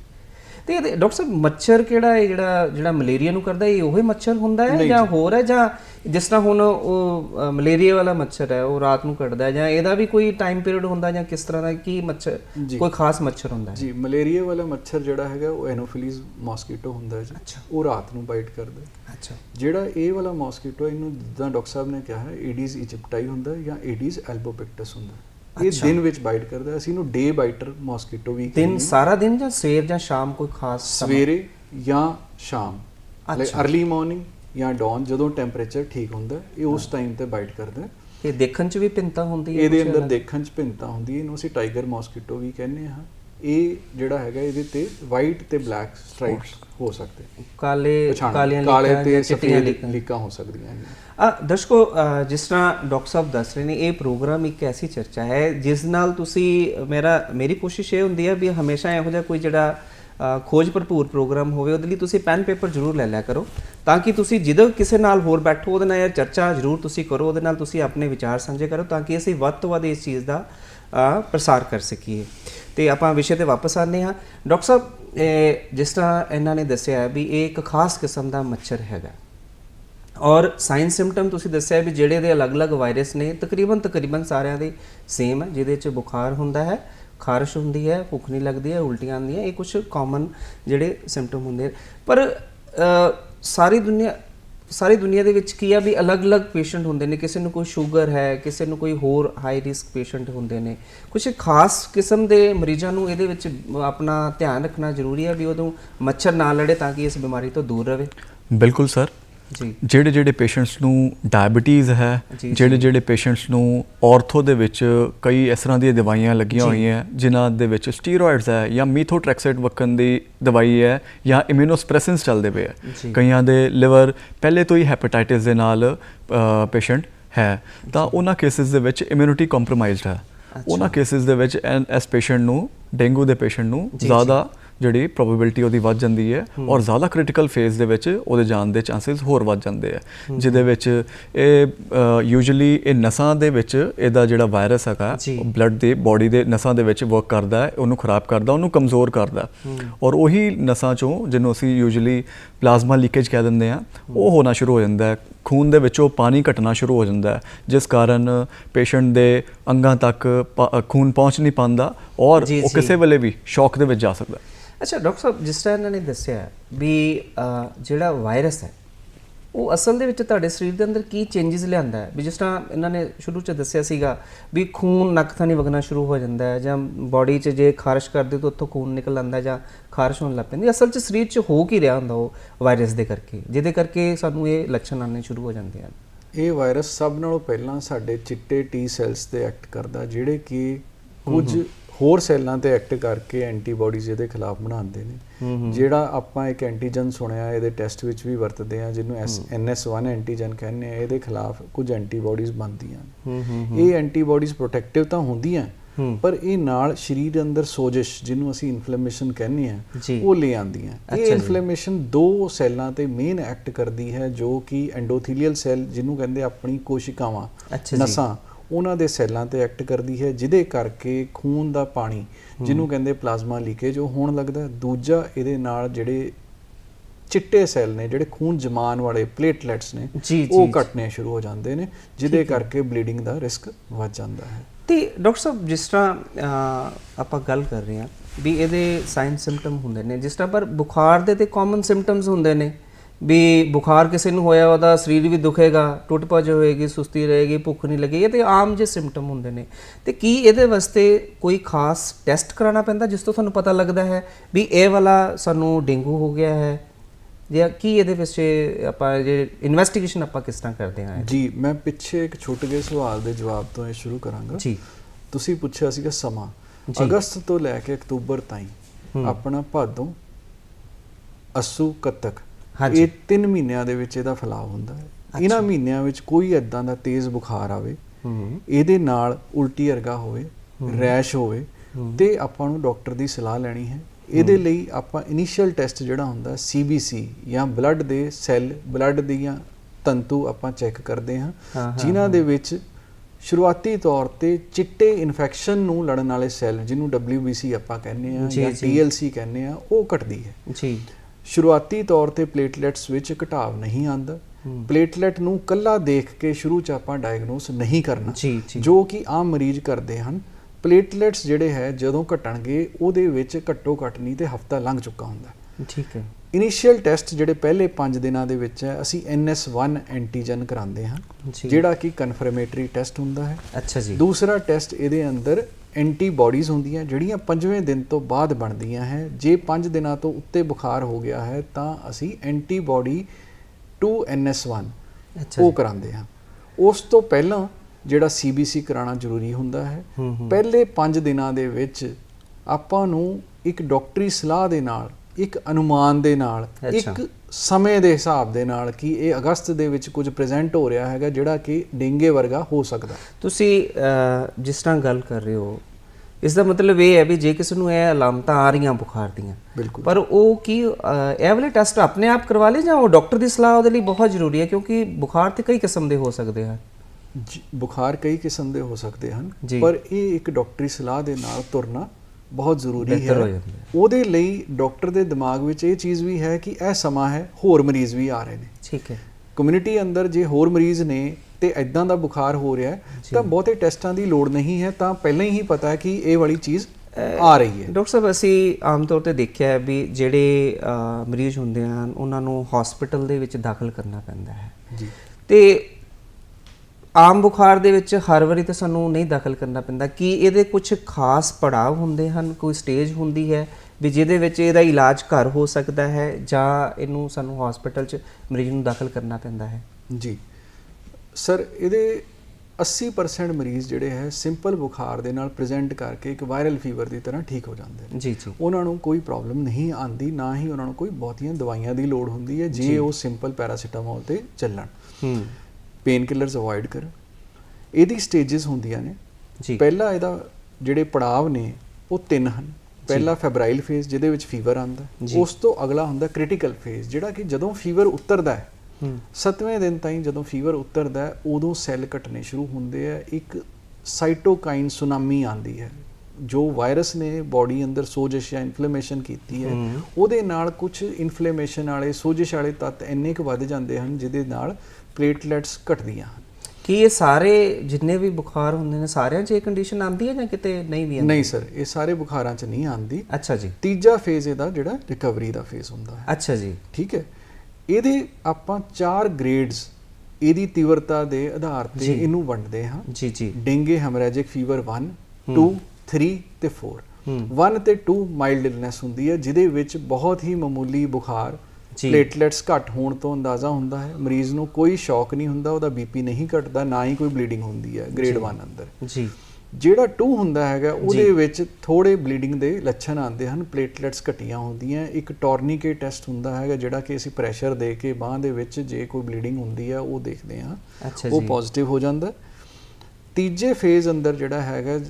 ਤੇ ਡਾਕਟਰ ਸਾਹਿਬ ਮੱਛਰ ਕਿਹੜਾ ਹੈ? ਜਿਹੜਾ ਜਿਹੜਾ ਮਲੇਰੀਆ ਨੂੰ ਕਰਦਾ ਇਹ ਉਹੀ ਮੱਛਰ ਹੁੰਦਾ ਹੈ ਜਾਂ। ਹੋਰ ਹੈ? ਜਾਂ ਜਿਸ ਤਰ੍ਹਾਂ ਹੁਣ ਉਹ ਮਲੇਰੀਆ ਵਾਲਾ ਮੱਛਰ ਹੈ ਉਹ ਰਾਤ ਨੂੰ ਕੱਟਦਾ ਹੈ ਜਾਂ ਇਹਦਾ ਵੀ ਕੋਈ ਟਾਈਮ ਪੀਰੀਅਡ ਹੁੰਦਾ ਜਾਂ ਕਿਸ ਤਰ੍ਹਾਂ ਦਾ ਕੀ ਮੱਛਰ। ਕੋਈ ਖਾਸ ਮੱਛਰ ਹੁੰਦਾ ਹੈ? ਜੀ ਮਲੇਰੀਆ ਵਾਲਾ ਮੱਛਰ ਜਿਹੜਾ ਹੈਗਾ ਉਹ ਐਨੋਫਿਲੀਜ਼ ਮੋਸਕੀਟੋ ਹੁੰਦਾ ਹੈ ਜੀ। ਉਹ ਰਾਤ ਨੂੰ ਬਾਈਟ ਕਰਦਾ ਹੈ। ਅੱਛਾ। ਜਿਹੜਾ ਇਹ ਵਾਲਾ ਮੋਸਕੀਟੋ ਇਹਨੂੰ ਜਿੱਦਾਂ ਡਾਕਟਰ ਸਾਹਿਬ ਨੇ ਕਿਹਾ ਹੈ ਏਡੀਜ਼ ਇਜਿਪਟਾਈ ਹੁੰਦਾ ਜਾਂ ਏਡੀਜ਼ ਐਲਬੋਪਿਕਟਸ ਹੁੰਦਾ ਹੈ। ਇਹ। ਦਿਨ ਵਿੱਚ ਬਾਈਟ ਕਰਦਾ ਅਸੀਂ ਇਹਨੂੰ ਡੇ ਬਾਈਟਰ ਮੋਸਕੀਟੋ ਵੀ ਦਿਨ ਕਹਿੰਦੇ ਹਾਂ। ਸਾਰਾ ਦਿਨ ਜਾਂ ਸਵੇਰ ਜਾਂ ਸ਼ਾਮ ਕੋਈ ਖਾਸ ਸਮਾਂ? ਸਵੇਰੇ ਜਾਂ ਸ਼ਾਮ ਲਾਈਕ। अर्ਲੀ ਮਾਰਨਿੰਗ ਜਾਂ ਡਾਊਨ ਜਦੋਂ ਟੈਂਪਰੇਚਰ ਠੀਕ ਹੁੰਦਾ ਇਹ ਉਸ ਟਾਈਮ ਤੇ ਬਾਈਟ ਕਰਦਾ। ਇਹ ਦੇਖਣ 'ਚ ਵੀ ਭਿੰਨਤਾ ਹੁੰਦੀ ਹੈ ਇਹਦੇ ਅੰਦਰ? ਦੇਖਣ 'ਚ ਭਿੰਨਤਾ ਹੁੰਦੀ ਹੈ ਇਹਨੂੰ ਅਸੀਂ ਟਾਈਗਰ ਮੋਸਕੀਟੋ ਵੀ ਕਹਿੰਦੇ ਹਾਂ ਇਹ ਜਿਹੜਾ ਹੈਗਾ ਇਹਦੇ ਤੇ ਵਾਈਟ ਤੇ ਬਲੈਕ ਸਟ੍ਰਾਈਪਸ ਹੋ ਸਕਦੇ ਕਾਲੇ ਕਾਲੀਆਂ ਕਾਲੇ ਤੇ ਸਫੇਦ ਲੀਕਾਂ। ਹੋ ਸਕਦੀਆਂ ਨੇ। ਆ ਦਰਸ਼ਕੋ ਜਿਸ ਤਰ੍ਹਾਂ ਡਾਕਟਰ ਸਾਹਿਬ ਦੱਸ ਰਹੇ ਨੇ ਇਹ ਪ੍ਰੋਗਰਾਮ ਇੱਕ ਐਸੀ ਚਰਚਾ ਹੈ ਜਿਸ ਨਾਲ ਤੁਸੀਂ ਮੇਰਾ ਮੇਰੀ ਕੋਸ਼ਿਸ਼ ਇਹ ਹੁੰਦੀ ਹੈ ਵੀ ਹਮੇਸ਼ਾ ਇਹੋ ਜਿਹਾ ਕੋਈ ਜਿਹੜਾ ਖੋਜ ਭਰਪੂਰ ਪ੍ਰੋਗਰਾਮ ਹੋਵੇ ਉਹਦੇ ਲਈ ਤੁਸੀਂ ਪੈਨ ਪੇਪਰ ਜ਼ਰੂਰ ਲੈ ਲਿਆ ਕਰੋ। ਤਾਂ ਕਿ ਤੁਸੀਂ ਜਦੋਂ ਕਿਸੇ ਨਾਲ ਹੋਰ ਬੈਠੋ ਉਹਦੇ ਨਾਲ ਯਾਰ ਚਰਚਾ ਜ਼ਰੂਰ ਤੁਸੀਂ ਕਰੋ ਉਹਦੇ ਨਾਲ ਤੁਸੀਂ ਆਪਣੇ ਵਿਚਾਰ ਸਾਂਝੇ ਕਰੋ ਤਾਂ ਕਿ ਅਸੀਂ ਵੱਧ ਤੋਂ ਵੱਧ ਇਸ ਚੀਜ਼ ਦਾ ਪ੍ਰਸਾਰ ਕਰ ਸਕੀਏ। ਤੇ ਆਪਾਂ ਵਿਸ਼ੇ ਤੇ ਵਾਪਸ ਆਉਂਦੇ ਹਾਂ। ਡਾਕਟਰ ਸਾਹਿਬ ਜਿਸ ਤਰ੍ਹਾਂ ਇਹਨਾਂ ਨੇ ਦੱਸਿਆ ਵੀ ਇਹ ਇੱਕ ਖਾਸ ਕਿਸਮ ਦਾ ਮੱਛਰ ਹੈਗਾ। ਔਰ ਸਾਈਨ ਸਿੰਪਟਮ ਤੁਸੀਂ ਦੱਸਿਆ ਵੀ ਜਿਹੜੇ ਦੇ ਅਲੱਗ-ਅਲੱਗ ਵਾਇਰਸ ਨੇ, ਤਕਰੀਬਨ ਤਕਰੀਬਨ ਸਾਰਿਆਂ ਦੇ ਸੇਮ ਹੈ, ਜਿਹਦੇ ਚ ਬੁਖਾਰ ਹੁੰਦਾ ਹੈ, ਖਾਰਸ਼ ਹੁੰਦੀ ਹੈ, ਭੁੱਖ ਨਹੀਂ ਲੱਗਦੀ ਹੈ, ਉਲਟੀਆਂ ਆਉਂਦੀਆਂ, ਇਹ ਕੁਝ ਕਾਮਨ ਜਿਹੜੇ ਸਿੰਪਟਮ ਹੁੰਦੇ ਪਰ ਸਾਰੀ ਦੁਨੀਆ ਸਾਰੀ ਦੁਨੀਆ ਦੇ ਵਿੱਚ ਕੀ ਆ ਵੀ ਅਲੱਗ-ਅਲੱਗ ਪੇਸ਼ੈਂਟ ਹੁੰਦੇ ਨੇ, ਕਿਸੇ ਨੂੰ ਕੋਈ ਸ਼ੂਗਰ ਹੈ, ਕਿਸੇ ਨੂੰ ਕੋਈ ਹੋਰ ਹਾਈ ਰਿਸਕ ਪੇਸ਼ੈਂਟ ਹੁੰਦੇ ਨੇ। ਕੁਝ ਖਾਸ ਕਿਸਮ ਦੇ ਮਰੀਜ਼ਾਂ ਨੂੰ ਇਹਦੇ ਵਿੱਚ ਆਪਣਾ ਧਿਆਨ ਰੱਖਣਾ ਜ਼ਰੂਰੀ ਹੈ ਵੀ ਉਦੋਂ ਮੱਛਰ ਨਾ ਲੜੇ ਤਾਂ ਕਿ ਇਸ ਬਿਮਾਰੀ ਤੋਂ ਦੂਰ ਰਹੇ। ਬਿਲਕੁਲ ਸਰ। ਜਿਹੜੇ ਜਿਹੜੇ ਪੇਸ਼ੈਂਟਸ ਨੂੰ ਡਾਇਬੀਟੀਜ਼ ਹੈ ਜਿਹੜੇ ਜਿਹੜੇ ਪੇਸ਼ੈਂਟਸ ਨੂੰ ਆਰਥੋ ਦੇ ਵਿੱਚ ਕਈ ਇਸ ਤਰ੍ਹਾਂ ਦੀਆਂ ਦਵਾਈਆਂ ਲੱਗੀਆਂ ਹੋਈਆਂ ਜਿਨ੍ਹਾਂ ਦੇ ਵਿੱਚ ਸਟੀਰੋਇਡਸ ਹੈ ਜਾਂ ਮੀਥੋਟ੍ਰੈਕਸਾਈਡ ਵਕਨ ਦੀ ਦਵਾਈ ਹੈ ਜਾਂ ਇਮਿਊਨੋਸਪ੍ਰੈਸੈਂਸ ਚੱਲਦੇ ਪਏ। ਆ ਕਈਆਂ ਦੇ ਲਿਵਰ ਪਹਿਲੇ ਤੋਂ ਹੀ ਹੈਪੇਟਾਈਟਿਸ ਦੇ ਨਾਲ ਪੇਸ਼ੈਂਟ ਹੈ। ਤਾਂ ਉਹਨਾਂ ਕੇਸਿਸ ਦੇ ਵਿੱਚ ਇਮਿਊਨਿਟੀ ਕੰਪਰੋਮਾਈਜ਼ਡ ਹੈ। ਉਹਨਾਂ ਕੇਸਿਸ ਦੇ ਵਿੱਚ ਐਨ- ਇਸ ਪੇਸ਼ੈਂਟ ਨੂੰ ਡੇਂਗੂ ਦੇ ਪੇਸ਼ੈਂਟ ਨੂੰ। ਜ਼ਿਆਦਾ ਜਿਹੜੀ ਪ੍ਰੋਬੇਬਿਲਟੀ ਉਹਦੀ ਵੱਧ ਜਾਂਦੀ ਹੈ ਔਰ ਜ਼ਿਆਦਾ ਕ੍ਰਿਟੀਕਲ ਫੇਜ਼ ਦੇ ਵਿੱਚ ਉਹਦੇ ਜਾਣ ਦੇ ਚਾਂਸਸ ਹੋਰ ਵੱਧ ਜਾਂਦੇ ਆ। ਜਿਹਦੇ ਵਿੱਚ ਇਹ ਯੂਜੂਲੀ ਇਹ ਨਸਾਂ ਦੇ ਵਿੱਚ ਇਹਦਾ ਜਿਹੜਾ ਵਾਇਰਸ ਹੈਗਾ। ਬਲੱਡ ਦੇ ਬਾਡੀ ਦੇ ਨਸਾਂ ਦੇ ਵਿੱਚ ਵਰਕ ਕਰਦਾ ਹੈ ਉਹਨੂੰ ਖਰਾਬ ਕਰਦਾ ਉਹਨੂੰ ਕਮਜ਼ੋਰ ਕਰਦਾ। ਔਰ ਉਹੀ ਨਸਾਂ ਚੋਂ ਜਿਹਨੂੰ ਅਸੀਂ ਯੂਜੂਲੀ ਪਲਾਜ਼ਮਾ ਲੀਕੇਜ ਕਹਿ ਦਿੰਦੇ ਆ ਉਹ ਹੋਣਾ ਸ਼ੁਰੂ ਹੋ ਜਾਂਦਾ ਹੈ। ਖੂਨ ਦੇ ਵਿੱਚੋਂ ਪਾਣੀ ਘਟਣਾ ਸ਼ੁਰੂ ਹੋ ਜਾਂਦਾ ਹੈ ਜਿਸ ਕਾਰਨ ਪੇਸ਼ੈਂਟ ਦੇ ਅੰਗਾਂ ਤੱਕ ਖੂਨ ਪਹੁੰਚ ਨਹੀਂ ਪਾਉਂਦਾ ਔਰ ਉਹ। ਕਿਸੇ ਵੇਲੇ ਵੀ ਸ਼ੌਕ ਦੇ ਵਿੱਚ ਜਾ ਸਕਦਾ ਹੈ। ਅੱਛਾ, ਡਾਕਟਰ ਸਾਹਿਬ, ਜਿਸ ਤਰ੍ਹਾਂ ਇਹਨਾਂ ਨੇ ਦੱਸਿਆ ਵੀ ਜਿਹੜਾ ਵਾਇਰਸ ਹੈ, ਉਹ ਅਸਲ ਦੇ ਵਿੱਚ ਤੁਹਾਡੇ ਸਰੀਰ ਦੇ ਅੰਦਰ ਕੀ ਚੇਂਜਸ ਲਿਆਂਦਾ ਹੈ? ਵੀ ਜਿਸ ਤਰ੍ਹਾਂ ਇਹਨਾਂ ਨੇ ਸ਼ੁਰੂ 'ਚ ਦੱਸਿਆ ਸੀਗਾ ਵੀ ਖੂਨ ਨੱਕ ਥਾਣੀ ਵਗਣਾ ਸ਼ੁਰੂ ਹੋ ਜਾਂਦਾ ਹੈ ਜਾਂ ਬਾਡੀ 'ਚ ਜੇ ਖਾਰਸ਼ ਕਰਦੇ ਤਾਂ ਉੱਥੋਂ ਖੂਨ ਨਿਕਲ ਆਉਂਦਾ ਜਾਂ ਖਾਰਸ਼ ਹੋਣ ਲੱਗ ਪੈਂਦੀ ਅਸਲ 'ਚ ਸਰੀਰ 'ਚ ਹੋ ਕੀ ਰਿਹਾ ਹੁੰਦਾ ਉਹ ਵਾਇਰਸ ਦੇ ਕਰਕੇ? ਜਿਹਦੇ ਕਰਕੇ ਸਾਨੂੰ ਇਹ ਲੱਛਣ ਆਉਣੇ ਸ਼ੁਰੂ ਹੋ ਜਾਂਦੇ ਹਨ। ਇਹ ਵਾਇਰਸ ਸਭ ਨਾਲੋਂ ਪਹਿਲਾਂ ਸਾਡੇ ਚਿੱਟੇ ਟੀ ਸੈਲਸ ਤੇ ਐਕਟ ਕਰਦਾ, ਜਿਹੜੇ ਕਿ ਕੁਝ ਹੋਰ ਸੈੱਲਾਂ ਤੇ ਐਕਟ ਕਰਕੇ ਐਂਟੀਬਾਡੀਜ਼ ਇਹਦੇ ਖਿਲਾਫ ਬਣਾਉਂਦੇ ਨੇ ਜਿਹੜਾ ਆਪਾਂ ਇੱਕ ਐਂਟੀਜਨ ਸੁਣਿਆ ਇਹਦੇ ਟੈਸਟ ਵਿੱਚ ਵੀ ਵਰਤਦੇ ਆ ਜਿਹਨੂੰ NS1 ਐਂਟੀਜਨ ਕਹਿੰਦੇ ਆ ਇਹਦੇ ਖਿਲਾਫ ਕੁਝ ਐਂਟੀਬਾਡੀਜ਼ ਬਣਦੀਆਂ ਇਹ ਐਂਟੀਬਾਡੀਜ਼ ਪ੍ਰੋਟੈਕਟਿਵ ਤਾਂ ਹੁੰਦੀਆਂ। ਪਰ ਇਹ ਨਾਲ ਸਰੀਰ ਅੰਦਰ ਸੋਜਸ਼ ਜਿਹਨੂੰ ਅਸੀਂ ਇਨਫਲੇਮੇਸ਼ਨ ਕਹਿੰਦੇ ਆ। ਉਹ ਲੈ ਆਉਂਦੀਆਂ ਅੱਛਾ ਇਹ। ਇਨਫਲੇਮੇਸ਼ਨ ਦੋ ਸੈੱਲਾਂ ਤੇ ਮੇਨ ਐਕਟ ਕਰਦੀ ਹੈ ਜੋ ਕਿ ਐਂਡੋਥੀਲੀਅਲ ਸੈੱਲ ਜਿਹਨੂੰ ਕਹਿੰਦੇ ਆਪਣੀ ਕੋਸ਼ਿਕਾਵਾਂ। ਨਸਾਂ ਉਹਨਾਂ ਦੇ ਸੈੱਲਾਂ ਤੇ ਐਕਟ ਕਰਦੀ ਹੈ ਜਿਹਦੇ ਕਰਕੇ ਖੂਨ ਦਾ ਪਾਣੀ ਜਿਹਨੂੰ ਕਹਿੰਦੇ ਪਲਾਜ਼ਮਾ ਲੀਕੇਜ ਉਹ ਹੋਣ ਲੱਗਦਾ। ਦੂਜਾ ਇਹਦੇ ਨਾਲ ਜਿਹੜੇ ਚਿੱਟੇ ਸੈੱਲ ਨੇ ਜਿਹੜੇ ਖੂਨ ਜਮਾਨ ਵਾਲੇ ਪਲੇਟਲੈਟਸ ਨੇ ਉਹ। ਘਟਨੇ ਸ਼ੁਰੂ ਹੋ ਜਾਂਦੇ ਨੇ ਜਿਹਦੇ ਕਰਕੇ ਬਲੀਡਿੰਗ ਦਾ ਰਿਸਕ ਵੱਧ ਜਾਂਦਾ ਹੈ ਤੇ ਡਾਕਟਰ ਸਾਹਿਬ ਜਿਸ ਤਰ੍ਹਾਂ ਆਪਾਂ ਗੱਲ ਕਰ ਰਹੇ ਹਾਂ ਵੀ ਇਹਦੇ ਸਾਈਨ ਸਿੰਪਟਮ ਹੁੰਦੇ ਨੇ ਜਿਸ ਤਰ੍ਹਾਂ ਪਰ ਬੁਖਾਰ ਦੇ ਤੇ ਕਾਮਨ ਸਿੰਪਟਮਸ ਹੁੰਦੇ ਨੇ ਵੀ ਬੁਖਾਰ ਕਿਸੇ ਨੂੰ ਹੋਇਆ ਉਹਦਾ ਸਰੀਰ ਵੀ ਦੁਖੇਗਾ ਟੁੱਟ ਭੱਜ ਹੋਏਗੀ ਸੁਸਤੀ ਰਹੇਗੀ ਭੁੱਖ ਨਹੀਂ ਲੱਗੇਗੀ ਇਹ ਤੇ ਆਮ ਜਿਹੇ ਸਿੰਪਟਮ ਹੁੰਦੇ ਨੇ ਤੇ ਕੀ ਇਹਦੇ ਵਾਸਤੇ ਕੋਈ ਖਾਸ ਟੈਸਟ ਕਰਾਉਣਾ ਪੈਂਦਾ ਜਿਸ ਤੋਂ ਤੁਹਾਨੂੰ ਪਤਾ ਲੱਗਦਾ ਹੈ ਵੀ ਇਹ ਵਾਲਾ ਸਾਨੂੰ ਡੇਂਗੂ ਹੋ ਗਿਆ ਹੈ ਜਾਂ ਕੀ ਇਹਦੇ ਵਿੱਚ ਆਪਾਂ ਜੇ ਇਨਵੈਸਟੀਗੇਸ਼ਨ ਆਪਾਂ ਕਿਸ ਤਰ੍ਹਾਂ ਕਰਦੇ ਹਾਂ ਜੀ ਮੈਂ ਪਿੱਛੇ ਇੱਕ ਛੋਟੇ ਜਿਹੇ ਸਵਾਲ ਦੇ ਜਵਾਬ ਤੋਂ ਇਹ ਸ਼ੁਰੂ ਕਰਾਂਗਾ ਜੀ ਤੁਸੀਂ ਪੁੱਛਿਆ ਸੀਗਾ ਸਮਾਂ ਜੀ। ਅਗਸਤ ਤੋਂ ਲੈ ਕੇ ਅਕਤੂਬਰ ਤਾਈਂ। ਆਪਣਾ ਭਾਦੋਂ ਅਸੂ ਕੱਤਕ। ਇਹ 3 ਮਹੀਨਿਆਂ ਦੇ ਵਿੱਚ ਇਹਦਾ ਫੈਲਾਅ ਹੁੰਦਾ ਹੈ। ਇਹਨਾਂ ਮਹੀਨਿਆਂ ਵਿੱਚ ਕੋਈ ਐਦਾਂ ਦਾ ਤੇਜ਼ ਬੁਖਾਰ ਆਵੇ ਹੂੰ। ਇਹਦੇ ਨਾਲ ਉਲਟੀ ਅਰਗਾ ਹੋਵੇ ਰੈਸ਼ ਹੋਵੇ ਤੇ ਆਪਾਂ ਨੂੰ ਡਾਕਟਰ ਦੀ ਸਲਾਹ ਲੈਣੀ ਹੈ। ਇਹਦੇ ਲਈ ਆਪਾਂ ਇਨੀਸ਼ੀਅਲ ਟੈਸਟ ਜਿਹੜਾ ਹੁੰਦਾ ਸੀਬੀਸੀ ਜਾਂ ਬਲੱਡ ਦੇ ਸੈੱਲ ਬਲੱਡ ਦੀਆਂ ਤੰਤੂ ਆਪਾਂ ਚੈੱਕ ਕਰਦੇ ਹਾਂ ਜਿਨ੍ਹਾਂ ਦੇ ਵਿੱਚ ਸ਼ੁਰੂਆਤੀ ਤੌਰ ਤੇ ਚਿੱਟੇ ਇਨਫੈਕਸ਼ਨ ਨੂੰ ਲੜਨ ਵਾਲੇ ਸੈੱਲ ਜਿਹਨੂੰ WBC ਆਪਾਂ ਕਹਿੰਦੇ ਆ ਜੀ। TLC ਕਹਿੰਦੇ ਆ ਉਹ ਘਟਦੀ ਹੈ। ਜੀ। ਸ਼ੁਰੂਆਤੀ ਤੌਰ ਤੇ ਪਲੇਟਲੈਟਸ ਵਿੱਚ ਘਟਾਵ ਨਹੀਂ ਆਂਦਾ। ਪਲੇਟਲੈਟ ਨੂੰ ਕੱਲਾ ਦੇਖ ਕੇ ਸ਼ੁਰੂ ਚ ਆਪਾਂ ਡਾਇਗਨੋਸ ਨਹੀਂ ਕਰਨਾ। ਜੋ ਕਿ ਆਮ ਮਰੀਜ਼ ਕਰਦੇ ਹਨ ਪਲੇਟਲੈਟਸ ਜਿਹੜੇ ਹੈ ਜਦੋਂ ਘਟਣਗੇ ਉਹਦੇ ਵਿੱਚ ਘੱਟੋ ਘੱਟ ਨਹੀਂ ਤੇ ਹਫਤਾ ਲੰਘ ਚੁੱਕਾ ਹੁੰਦਾ। ਠੀਕ ਹੈ। ਇਨੀਸ਼ੀਅਲ ਟੈਸਟ ਜਿਹੜੇ ਪਹਿਲੇ 5 ਦਿਨਾਂ ਦੇ ਵਿੱਚ ਹੈ ਅਸੀਂ NS1 ਐਂਟੀਜਨ ਕਰਾਉਂਦੇ ਹਾਂ ਜਿਹੜਾ ਕਿ ਕਨਫਰਮੇਟਰੀ ਟੈਸਟ ਹੁੰਦਾ ਹੈ। ਅੱਛਾ ਜੀ। ਦੂਸਰਾ ਟੈਸਟ ਇਹਦੇ ਅੰਦਰ ਐਂਟੀਬਾਡੀਜ਼ ਹੁੰਦੀਆਂ ਜਿਹੜੀਆਂ ਪੰਜਵੇਂ ਦਿਨ ਤੋਂ ਬਾਅਦ ਬਣਦੀਆਂ ਹੈ। ਜੇ 5 ਦਿਨਾਂ ਤੋਂ ਉੱਤੇ ਬੁਖਾਰ ਹੋ ਗਿਆ ਹੈ ਤਾਂ ਅਸੀਂ ਐਂਟੀਬਾਡੀ 2NS1 ਅੱਛਾ ਉਹ ਜੀ। ਕਰਾਉਂਦੇ ਹਾਂ। ਉਸ ਤੋਂ ਪਹਿਲਾਂ ਜਿਹੜਾ CBC ਕਰਾਉਣਾ ਜ਼ਰੂਰੀ ਹੁੰਦਾ ਹੂੰ। ਪਹਿਲੇ 5 ਦਿਨਾਂ ਦੇ ਵਿੱਚ ਆਪਾਂ ਨੂੰ ਇੱਕ ਡਾਕਟਰੀ ਸਲਾਹ ਦੇ ਨਾਲ ਇੱਕ ਅਨੁਮਾਨ ਦੇ ਨਾਲ। ਇੱਕ ਸਮੇਂ ਦੇ ਹਿਸਾਬ ਦੇ ਨਾਲ ਕਿ ਇਹ ਅਗਸਤ ਦੇ ਵਿੱਚ ਕੁਝ ਪ੍ਰੈਜ਼ੈਂਟ ਹੋ ਰਿਹਾ ਹੈਗਾ ਜਿਹੜਾ ਕਿ ਡੇਂਗੇ ਵਰਗਾ ਹੋ ਸਕਦਾ ਤੁਸੀਂ ਜਿਸ ਤਰ੍ਹਾਂ ਗੱਲ ਕਰ ਰਹੇ ਹੋ ਇਸ ਦਾ ਮਤਲਬ ਇਹ ਹੈ ਵੀ ਜੇ ਕਿਸੇ ਨੂੰ ਇਹ ਅਲਾਮਤਾਂ ਆ ਰਹੀਆਂ ਬੁਖਾਰ ਦੀਆਂ ਪਰ ਉਹ ਕੀ ਇਹ ਵਾਲੇ ਟੈਸਟ ਆਪਣੇ ਆਪ ਕਰਵਾ ਲੇ ਜਾਂ ਉਹ ਡਾਕਟਰ ਦੀ ਸਲਾਹ ਉਹਦੇ ਲਈ ਬਹੁਤ ਜ਼ਰੂਰੀ ਹੈ ਕਿਉਂਕਿ ਬੁਖਾਰ ਤੇ ਕਈ ਕਿਸਮ ਦੇ ਹੋ ਸਕਦੇ ਹਨ ਬੁਖਾਰ ਕਈ ਕਿਸਮ ਦੇ ਹੋ ਸਕਦੇ ਹਨ। ਪਰ ਇਹ ਇੱਕ ਡਾਕਟਰੀ ਸਲਾਹ ਦੇ ਨਾਲ ਤੁਰਨਾ ਬਹੁਤ ਜ਼ਰੂਰੀ ਬਿਹਤਰ ਹੋ। ਹੈ ਜਾਂਦਾ ਹੈ। ਉਹਦੇ ਲਈ ਡਾਕਟਰ ਦੇ ਦਿਮਾਗ ਵਿੱਚ ਇਹ ਚੀਜ਼ ਵੀ ਹੈ ਕਿ ਇਹ ਸਮਾਂ ਹੈ ਹੋਰ ਮਰੀਜ਼ ਵੀ ਆ ਰਹੇ ਨੇ। ਠੀਕ ਹੈ। ਕਮਿਊਨਿਟੀ ਅੰਦਰ ਜੇ ਹੋਰ ਮਰੀਜ਼ ਨੇ ਤੇ ਐਦਾਂ ਦਾ ਬੁਖਾਰ ਹੋ ਰਿਹਾ ਹੈ। ਤਾਂ ਬਹੁਤੇ ਟੈਸਟਾਂ ਦੀ ਲੋੜ ਨਹੀਂ ਹੈ ਤਾਂ ਪਹਿਲਾਂ ਹੀ ਪਤਾ ਹੈ ਕਿ ਇਹ ਵਾਲੀ ਚੀਜ਼ ਆ ਰਹੀ ਹੈ। ਡਾਕਟਰ ਸਾਹਿਬ ਅਸੀਂ ਆਮ ਤੌਰ ਤੇ ਦੇਖਿਆ ਹੈ ਵੀ ਜਿਹੜੇ ਅ, ਮਰੀਜ਼ ਹੁੰਦੇ ਹਨ ਉਹਨਾਂ ਨੂੰ ਹਸਪੀਟਲ ਦੇ ਵਿੱਚ ਦਾਖਲ ਕਰਨਾ ਪੈਂਦਾ ਹੈ। ਜੀ। ਤੇ ਆਮ ਬੁਖਾਰ ਦੇ ਵਿੱਚ ਹਰ ਵਾਰੀ ਤਾਂ ਸਾਨੂੰ ਨਹੀਂ ਦਾਖਲ ਕਰਨਾ ਪੈਂਦਾ। ਕੀ ਇਹਦੇ ਕੁਝ ਖਾਸ ਪੜਾਅ ਹੁੰਦੇ ਹਨ? ਕੋਈ ਸਟੇਜ ਹੁੰਦੀ ਹੈ ਵੀ ਜਿਹਦੇ ਵਿੱਚ ਇਹਦਾ ਇਲਾਜ ਘਰ ਹੋ ਸਕਦਾ ਹੈ ਜਾਂ ਇਹਨੂੰ ਸਾਨੂੰ ਹਸਪੀਟਲ 'ਚ ਮਰੀਜ਼ ਨੂੰ ਦਾਖਲ ਕਰਨਾ ਪੈਂਦਾ ਹੈ? ਜੀ। ਸਰ ਇਹਦੇ 80% ਮਰੀਜ਼ ਜਿਹੜੇ ਹੈ ਸਿੰਪਲ ਬੁਖਾਰ ਦੇ ਨਾਲ ਪ੍ਰੈਜ਼ੈਂਟ ਕਰਕੇ ਇੱਕ ਵਾਇਰਲ ਫੀਵਰ ਦੀ ਤਰ੍ਹਾਂ ਠੀਕ ਹੋ ਜਾਂਦੇ ਨੇ। ਜੀ ਜੀ। ਉਹਨਾਂ ਨੂੰ ਕੋਈ ਪ੍ਰੋਬਲਮ ਨਹੀਂ ਆਂਦੀ ਨਾ ਹੀ ਉਹਨਾਂ ਨੂੰ ਕੋਈ ਬਹੁਤੀਆਂ ਦਵਾਈਆਂ ਦੀ ਲੋੜ ਹੁੰਦੀ ਹੈ ਜੇ ਉਹ ਸਿੰਪਲ ਪੈਰਾਸੀਟਾਮੋਲ ਤੇ ਚੱਲਣ। ਹੂੰ। ਪੇਨ ਕਿਲਰਸ ਅਵੋਇਡ ਕਰਨ। ਇਹਦੀ ਸਟੇजेस ਹੁੰਦੀਆਂ ਨੇ। ਜੀ। ਪਹਿਲਾ ਇਹਦਾ ਜਿਹੜੇ ਪੜਾਵ ਨੇ ਉਹ ਤਿੰਨ ਹਨ। ਪਹਿਲਾ ਫੈਬਰਾਈਲ ਫੇਜ਼ ਜਿਹਦੇ ਵਿੱਚ ਫੀਵਰ ਆਉਂਦਾ। ਉਸ ਤੋਂ ਅਗਲਾ ਹੁੰਦਾ ਕ੍ਰਿਟੀਕਲ ਫੇਜ਼ ਜਿਹੜਾ ਕਿ ਜਦੋਂ ਫੀਵਰ ਉਤਰਦਾ ਹੈ ਸੱਤਵੇਂ ਦਿਨ ਤਾਈਂ ਜਦੋਂ ਫੀਵਰ ਉਤਰਦਾ ਹੈ ਉਦੋਂ ਸੈੱਲ ਘਟਨੇ ਸ਼ੁਰੂ ਹੁੰਦੇ ਆ। ਇੱਕ ਸਾਈਟੋਕਾਈਨ ਸੁਨਾਮੀ ਆਂਦੀ ਹੈ ਜੋ ਵਾਇਰਸ ਨੇ ਬਾਡੀ ਅੰਦਰ ਸੋਜਸ਼ ਜਾਂ ਇਨਫਲੇਮੇਸ਼ਨ ਕੀਤੀ ਹੈ। ਉਹਦੇ ਨਾਲ ਕੁਝ ਇਨਫਲੇਮੇਸ਼ਨ ਵਾਲੇ ਸੋਜਸ਼ ਵਾਲੇ ਤੱਤ ਇੰਨੇ ਕੁ ਵੱਧ ਜਾਂਦੇ ਹਨ ਜਿਹਦੇ ਨਾਲ ਪਲੇਟਲੈਟਸ ਘਟਦੀਆਂ ਹਨ। ਕੀ ਇਹ ਸਾਰੇ ਜਿੰਨੇ ਵੀ ਬੁਖਾਰ ਹੁੰਦੇ ਨੇ ਸਾਰਿਆਂ 'ਚ ਇਹ ਕੰਡੀਸ਼ਨ ਆਉਂਦੀ ਹੈ ਜਾਂ ਕਿਤੇ ਨਹੀਂ ਵੀ ਆਉਂਦੀ? ਨਹੀਂ ਸਰ ਇਹ ਸਾਰੇ ਬੁਖਾਰਾਂ 'ਚ ਨਹੀਂ ਆਂਦੀ ਅੱਛਾ ਜੀ। ਤੀਜਾ ਫੇਜ਼ ਇਹਦਾ ਜਿਹੜਾ ਰਿਕਵਰੀ ਦਾ ਫੇਜ਼ ਹੁੰਦਾ ਹੈ। ਅੱਛਾ ਜੀ। ਠੀਕ ਹੈ। ਇਹਦੇ ਆਪਾਂ ਚਾਰ ਗ੍ਰੇਡਸ ਇਹਦੀ ਤੀਵਰਤਾ ਦੇ ਆਧਾਰ ਤੇ। ਇਹਨੂੰ ਵੰਡਦੇ ਹਾਂ। ਜੀ ਜੀ। ਡੇਂਗੇ ਹੈਮਰੇਜਿਕ ਫੀਵਰ 1 2 3 ਤੇ 4 ਹੂੰ। 1 ਤੇ 2 ਮਾਈਲਡ ਇਲਨੈਸ ਹੁੰਦੀ ਹੈ ਜਿਹਦੇ ਵਿੱਚ ਬਹੁਤ ਹੀ ਮਾਮੂਲੀ ਬੁਖਾਰ। ਪਲੇਟਲੈਟਸ ਘੱਟ ਹੋਣ ਤੋਂ ਅੰਦਾਜ਼ਾ ਹੁੰਦਾ ਹੈ। ਮਰੀਜ਼ ਨੂੰ ਕੋਈ ਸ਼ੌਕ ਨਹੀਂ ਹੁੰਦਾ ਉਹਦਾ ਬੀਪੀ ਨਹੀਂ ਘਟਦਾ ਨਾ ਹੀ ਕੋਈ ਬਲੀਡਿੰਗ ਹੁੰਦੀ ਹੈ ਗ੍ਰੇਡ 1 ਅੰਦਰ। ਜੀ। ਜਿਹੜਾ 2 ਹੁੰਦਾ ਹੈਗਾ ਉਹਦੇ। ਵਿੱਚ ਥੋੜੇ ਬਲੀਡਿੰਗ ਦੇ ਲੱਛਣ ਆਉਂਦੇ ਹਨ ਪਲੇਟਲੈਟਸ ਘਟੀਆਂ ਹੁੰਦੀਆਂ। ਇੱਕ ਟੋਰਨੀਕੇ ਟੈਸਟ ਹੁੰਦਾ ਹੈਗਾ ਜਿਹੜਾ ਕਿ ਅਸੀਂ ਪ੍ਰੈਸ਼ਰ ਦੇ ਕੇ ਬਾਹ ਦੇ ਵਿੱਚ ਜੇ ਕੋਈ ਬਲੀਡਿੰਗ ਹੁੰਦੀ ਹੈ ਉਹ ਦੇਖਦੇ ਹਾਂ। ਉਹ ਪੋਜ਼ਿਟਿਵ ਹੋ ਜਾਂਦਾ। ਤੀਜੇ ਫੇਜ਼ ਅੰਦਰ ਜਿਹੜਾ ਹੈਗਾ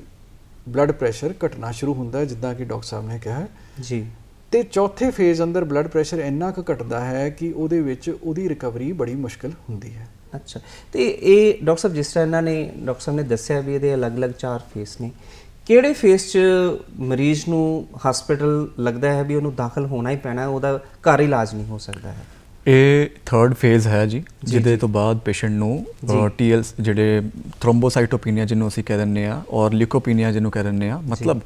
ਬਲੱਡ ਪ੍ਰੈਸ਼ਰ ਘਟਣਾ ਸ਼ੁਰੂ ਹੁੰਦਾ ਜਿੱਦਾਂ ਕਿ ਡਾਕਟਰ ਸਾਹਿਬ ਨੇ ਕਿਹਾ। ਜੀ। ਤੇ ਚੌਥੇ ਫੇਜ਼ ਅੰਦਰ ਬਲੱਡ ਪ੍ਰੈਸ਼ਰ ਇੰਨਾ ਕੁ ਘਟਦਾ ਹੈ ਕਿ ਉਹਦੇ ਵਿੱਚ ਉਹਦੀ ਰਿਕਵਰੀ ਬੜੀ ਮੁਸ਼ਕਲ ਹੁੰਦੀ ਹੈ। ਅੱਛਾ। ਤੇ ਇਹ ਡਾਕਟਰ ਸਾਹਿਬ, ਜਿਸ ਤਰ੍ਹਾਂ ਇਹਨਾਂ ਨੇ, ਡਾਕਟਰ ਸਾਹਿਬ ਨੇ ਦੱਸਿਆ ਵੀ ਇਹਦੇ ਅਲੱਗ-ਅਲੱਗ ਚਾਰ ਫੇਸ ਨੇ, ਕਿਹੜੇ ਫੇਸ 'ਚ ਮਰੀਜ਼ ਨੂੰ ਹਸਪੀਟਲ ਲੱਗਦਾ ਹੈ ਵੀ ਉਹਨੂੰ ਦਾਖਲ ਹੋਣਾ ਹੀ ਪੈਣਾ ਹੈ, ਉਹਦਾ ਘਰ ਇਲਾਜ ਨਹੀਂ ਹੋ ਸਕਦਾ ਹੈ? ਇਹ ਥਰਡ ਫੇਜ਼ ਹੈ ਜੀ ਜਿਹਦੇ। ਤੋਂ ਬਾਅਦ ਪੇਸ਼ੈਂਟ ਨੂੰ ਜੀ। ਟੀਐਲਸ ਜਿਹੜੇ ਥ੍ਰੋੰਬੋਸਾਈਟੋਪੀਨੀਆ ਜਿਹਨੂੰ ਅਸੀਂ ਕਹਿ ਦਿੰਦੇ ਆ ਔਰ ਲਿਕੋਪੀਨੀਆ ਜਿਹਨੂੰ ਕਹਿ ਦਿੰਦੇ ਆ ਮਤਲਬ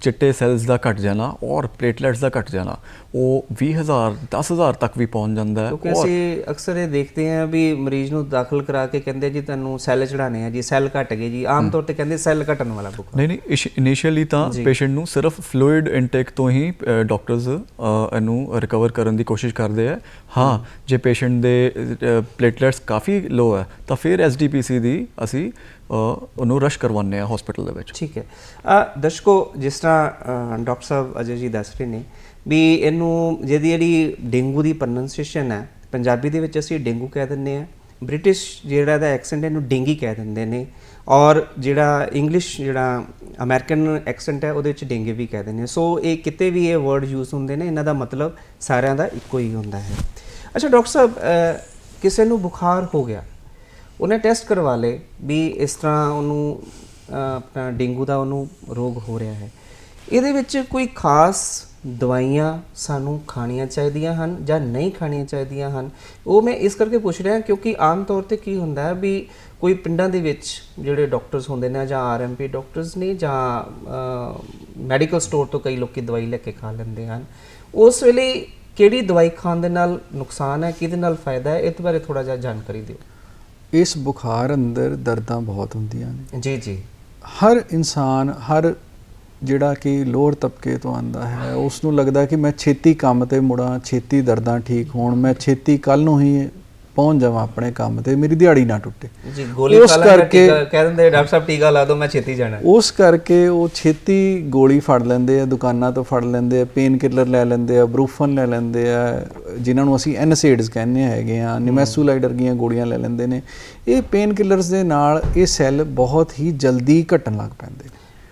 ਚਿੱਟੇ ਸੈਲਸ ਦਾ ਘਟ ਜਾਣਾ ਔਰ ਪਲੇਟਲੈਟਸ ਦਾ ਘਟ ਜਾਣਾ ਉਹ 20000 10000 ਤੱਕ ਵੀ ਪਹੁੰਚ ਜਾਂਦਾ ਹੈ ਕਿਉਂਕਿ ਅਸੀਂ ਅਕਸਰ ਇਹ ਦੇਖਦੇ ਹਾਂ ਵੀ ਮਰੀਜ਼ ਨੂੰ ਦਾਖਲ ਕਰਾ ਕੇ ਕਹਿੰਦੇ ਜੀ ਤੁਹਾਨੂੰ ਸੈੱਲ ਚੜਾਣੇ ਆ ਜੀ ਸੈੱਲ ਘਟ ਗਏ ਜੀ ਆਮ ਤੌਰ ਤੇ ਕਹਿੰਦੇ ਸੈੱਲ ਘਟਣ ਵਾਲਾ ਬੁਖਾਰ ਨਹੀਂ ਨਹੀਂ ਇਨੀਸ਼ੀਅਲੀ ਤਾਂ। ਪੇਸ਼ੈਂਟ ਨੂੰ ਸਿਰਫ ਫਲੂਇਡ ਇਨਟੇਕ ਤੋਂ ਹੀ ਡਾਕਟਰਸ ਇਹਨੂੰ ਰਿਕਵਰ ਕਰਨ ਦੀ ਕੋਸ਼ਿਸ਼ ਕਰਦੇ ਆ ਹਾਂ ਜੇ ਪੇਸ਼ੈਂਟ ਦੇ ਪਲੇਟਲੈਟਸ ਕਾਫੀ ਲੋ ਹੈ, ਤਾਂ ਫਿਰ ਐਸਡੀਪੀਸੀ ਦੀ ਅਸੀਂ ਉਹਨੂੰ ਰਸ਼ ਕਰਵਾਉਂਦੇ ਆ ਹਸਪੀਟਲ ਦੇ ਵਿੱਚ। ਠੀਕ ਹੈ। ਦਰਸ਼ਕੋ, ਜਿਸ ਤਰ੍ਹਾਂ ਡਾਕਟਰ ਸਾਹਿਬ ਅਜੇ ਜੀ ਦੱਸ ਰਹੇ ਨੇ ਵੀ ਇਹਨੂੰ, ਜਿਹਦੀ ਜਿਹੜੀ ਡੇਂਗੂ ਦੀ ਪ੍ਰੋਨੰਸੀਏਸ਼ਨ ਹੈ, ਪੰਜਾਬੀ ਦੇ ਵਿੱਚ ਅਸੀਂ ਡੇਂਗੂ ਕਹਿ ਦਿੰਦੇ ਆ ਬ੍ਰਿਟਿਸ਼ ਜਿਹੜਾ ਦਾ ਐਕਸੈਂਟ ਇਹਨੂੰ ਡੇਂਗੀ ਕਹਿ ਦਿੰਦੇ ਨੇ ਔਰ ਜਿਹੜਾ ਇੰਗਲਿਸ਼ ਜਿਹੜਾ ਅਮਰੀਕਨ ਐਕਸੈਂਟ ਹੈ, ਉਹਦੇ ਵਿੱਚ ਡੇਂਗੇ ਵੀ ਕਹਿ ਦਿੰਦੇ ਨੇ। ਸੋ ਇਹ ਕਿਤੇ ਵੀ ਇਹ ਵਰਡ ਯੂਜ਼ ਹੁੰਦੇ ਨੇ, ਇਹਨਾਂ ਦਾ ਮਤਲਬ ਸਾਰਿਆਂ ਦਾ ਇੱਕੋ ਹੀ ਹੁੰਦਾ ਹੈ। ਅੱਛਾ, ਡਾਕਟਰ ਸਾਹਿਬ ਕਿਸੇ ਨੂੰ ਬੁਖਾਰ ਹੋ ਗਿਆ, ਉਹਨੇ ਟੈਸਟ ਕਰਵਾ ਲੇ ਵੀ ਇਸ ਤਰ੍ਹਾਂ ਉਹਨੂੰ ਆਪਣਾ ਡੇਂਗੂ ਦਾ ਉਹਨੂੰ ਰੋਗ ਹੋ ਰਿਹਾ ਹੈ। ਇਹਦੇ ਵਿੱਚ ਕੋਈ ਖਾਸ ਦਵਾਈਆਂ ਸਾਨੂੰ ਖਾਣੀਆਂ ਚਾਹੀਦੀਆਂ ਹਨ ਜਾਂ ਨਹੀਂ ਖਾਣੀਆਂ ਚਾਹੀਦੀਆਂ ਹਨ? ਉਹ ਮੈਂ ਇਸ ਕਰਕੇ ਪੁੱਛ ਰਿਹਾ ਕਿਉਂਕਿ ਆਮ ਤੌਰ ਤੇ ਕੀ ਹੁੰਦਾ ਹੈ ਵੀ ਕੋਈ ਪਿੰਡਾਂ ਦੇ ਵਿੱਚ ਜਿਹੜੇ ਡਾਕਟਰਸ ਹੁੰਦੇ ਨੇ ਜਾਂ ਆਰਐਮਪੀ ਡਾਕਟਰਸ ਨੇ ਜਾਂ ਮੈਡੀਕਲ ਸਟੋਰ ਤੋਂ ਕਈ ਲੋਕੀ ਦਵਾਈ ਲੈ ਕੇ ਖਾ ਲੈਂਦੇ ਹਨ, ਉਸ ਵੇਲੇ ਕਿਹੜੀ ਦਵਾਈ ਖਾਣ ਦੇ ਨਾਲ ਨੁਕਸਾਨ ਹੈ ਕਿਹਦੇ ਨਾਲ ਫਾਇਦਾ ਹੈ ਇਸ ਬਾਰੇ ਥੋੜਾ ਜਿਹਾ ਜਾਣਕਾਰੀ ਦਿਓ। ਇਸ ਬੁਖਾਰ ਅੰਦਰ ਦਰਦਾਂ ਬਹੁਤ ਹੁੰਦੀਆਂ ਨੇ। ਜੀ ਜੀ। ਹਰ ਇਨਸਾਨ ਹਰ ਜਿਹੜਾ ਕਿ ਲੋਅਰ ਤਬਕੇ ਤੋਂ ਆਂਦਾ ਹੈ ਉਸ ਨੂੰ ਲੱਗਦਾ ਕਿ ਮੈਂ ਛੇਤੀ ਕੰਮ ਤੇ ਮੁੜਾਂ ਛੇਤੀ ਦਰਦਾਂ ਠੀਕ ਹੋਣ ਮੈਂ ਛੇਤੀ ਕੱਲ ਨੂੰ ਹੀ ਪਹੁੰਚ ਜਾਵਾਂ ਆਪਣੇ ਕੰਮ ਤੇ ਮੇਰੀ ਦਿਹਾੜੀ ਨਾ ਟੁੱਟੇ ਜੀ ਗੋਲੀ ਖਾ ਲੈਂਦਾ ਕਰਕੇ- ਕਹਿ ਦਿੰਦੇ ਡਾਕਟਰ ਸਾਹਿਬ ਟੀਕਾ ਲਾ ਦਿਓ ਮੈਂ ਛੇਤੀ ਜਾਣਾ ਉਸ ਕਰਕੇ ਉਹ ਛੇਤੀ ਗੋਲੀ ਫੜ ਲੈਂਦੇ ਆ ਦੁਕਾਨਾਂ ਤੋਂ ਫੜ ਲੈਂਦੇ ਆ ਪੇਨ ਕਿਲਰ ਲੈ ਲੈਂਦੇ ਆ ਬਰੂਫਨ ਲੈ ਲੈਂਦੇ ਆ ਜਿਨ੍ਹਾਂ ਨੂੰ ਅਸੀਂ ਐਨਸੇਡਸ ਕਹਿੰਦੇ ਹੈਗੇ ਆ ਨਿਮੈਸੂਲਾਈਡ ਵਰਗੀਆਂ ਗੋਲੀਆਂ ਲੈ ਲੈਂਦੇ ਨੇ ਇਹ ਪੇਨ ਕਿਲਰਸ ਦੇ ਨਾਲ ਇਹ ਸੈੱਲ ਬਹੁਤ ਹੀ ਜਲਦੀ ਘਟਣ ਲੱਗ ਪੈਂਦੇ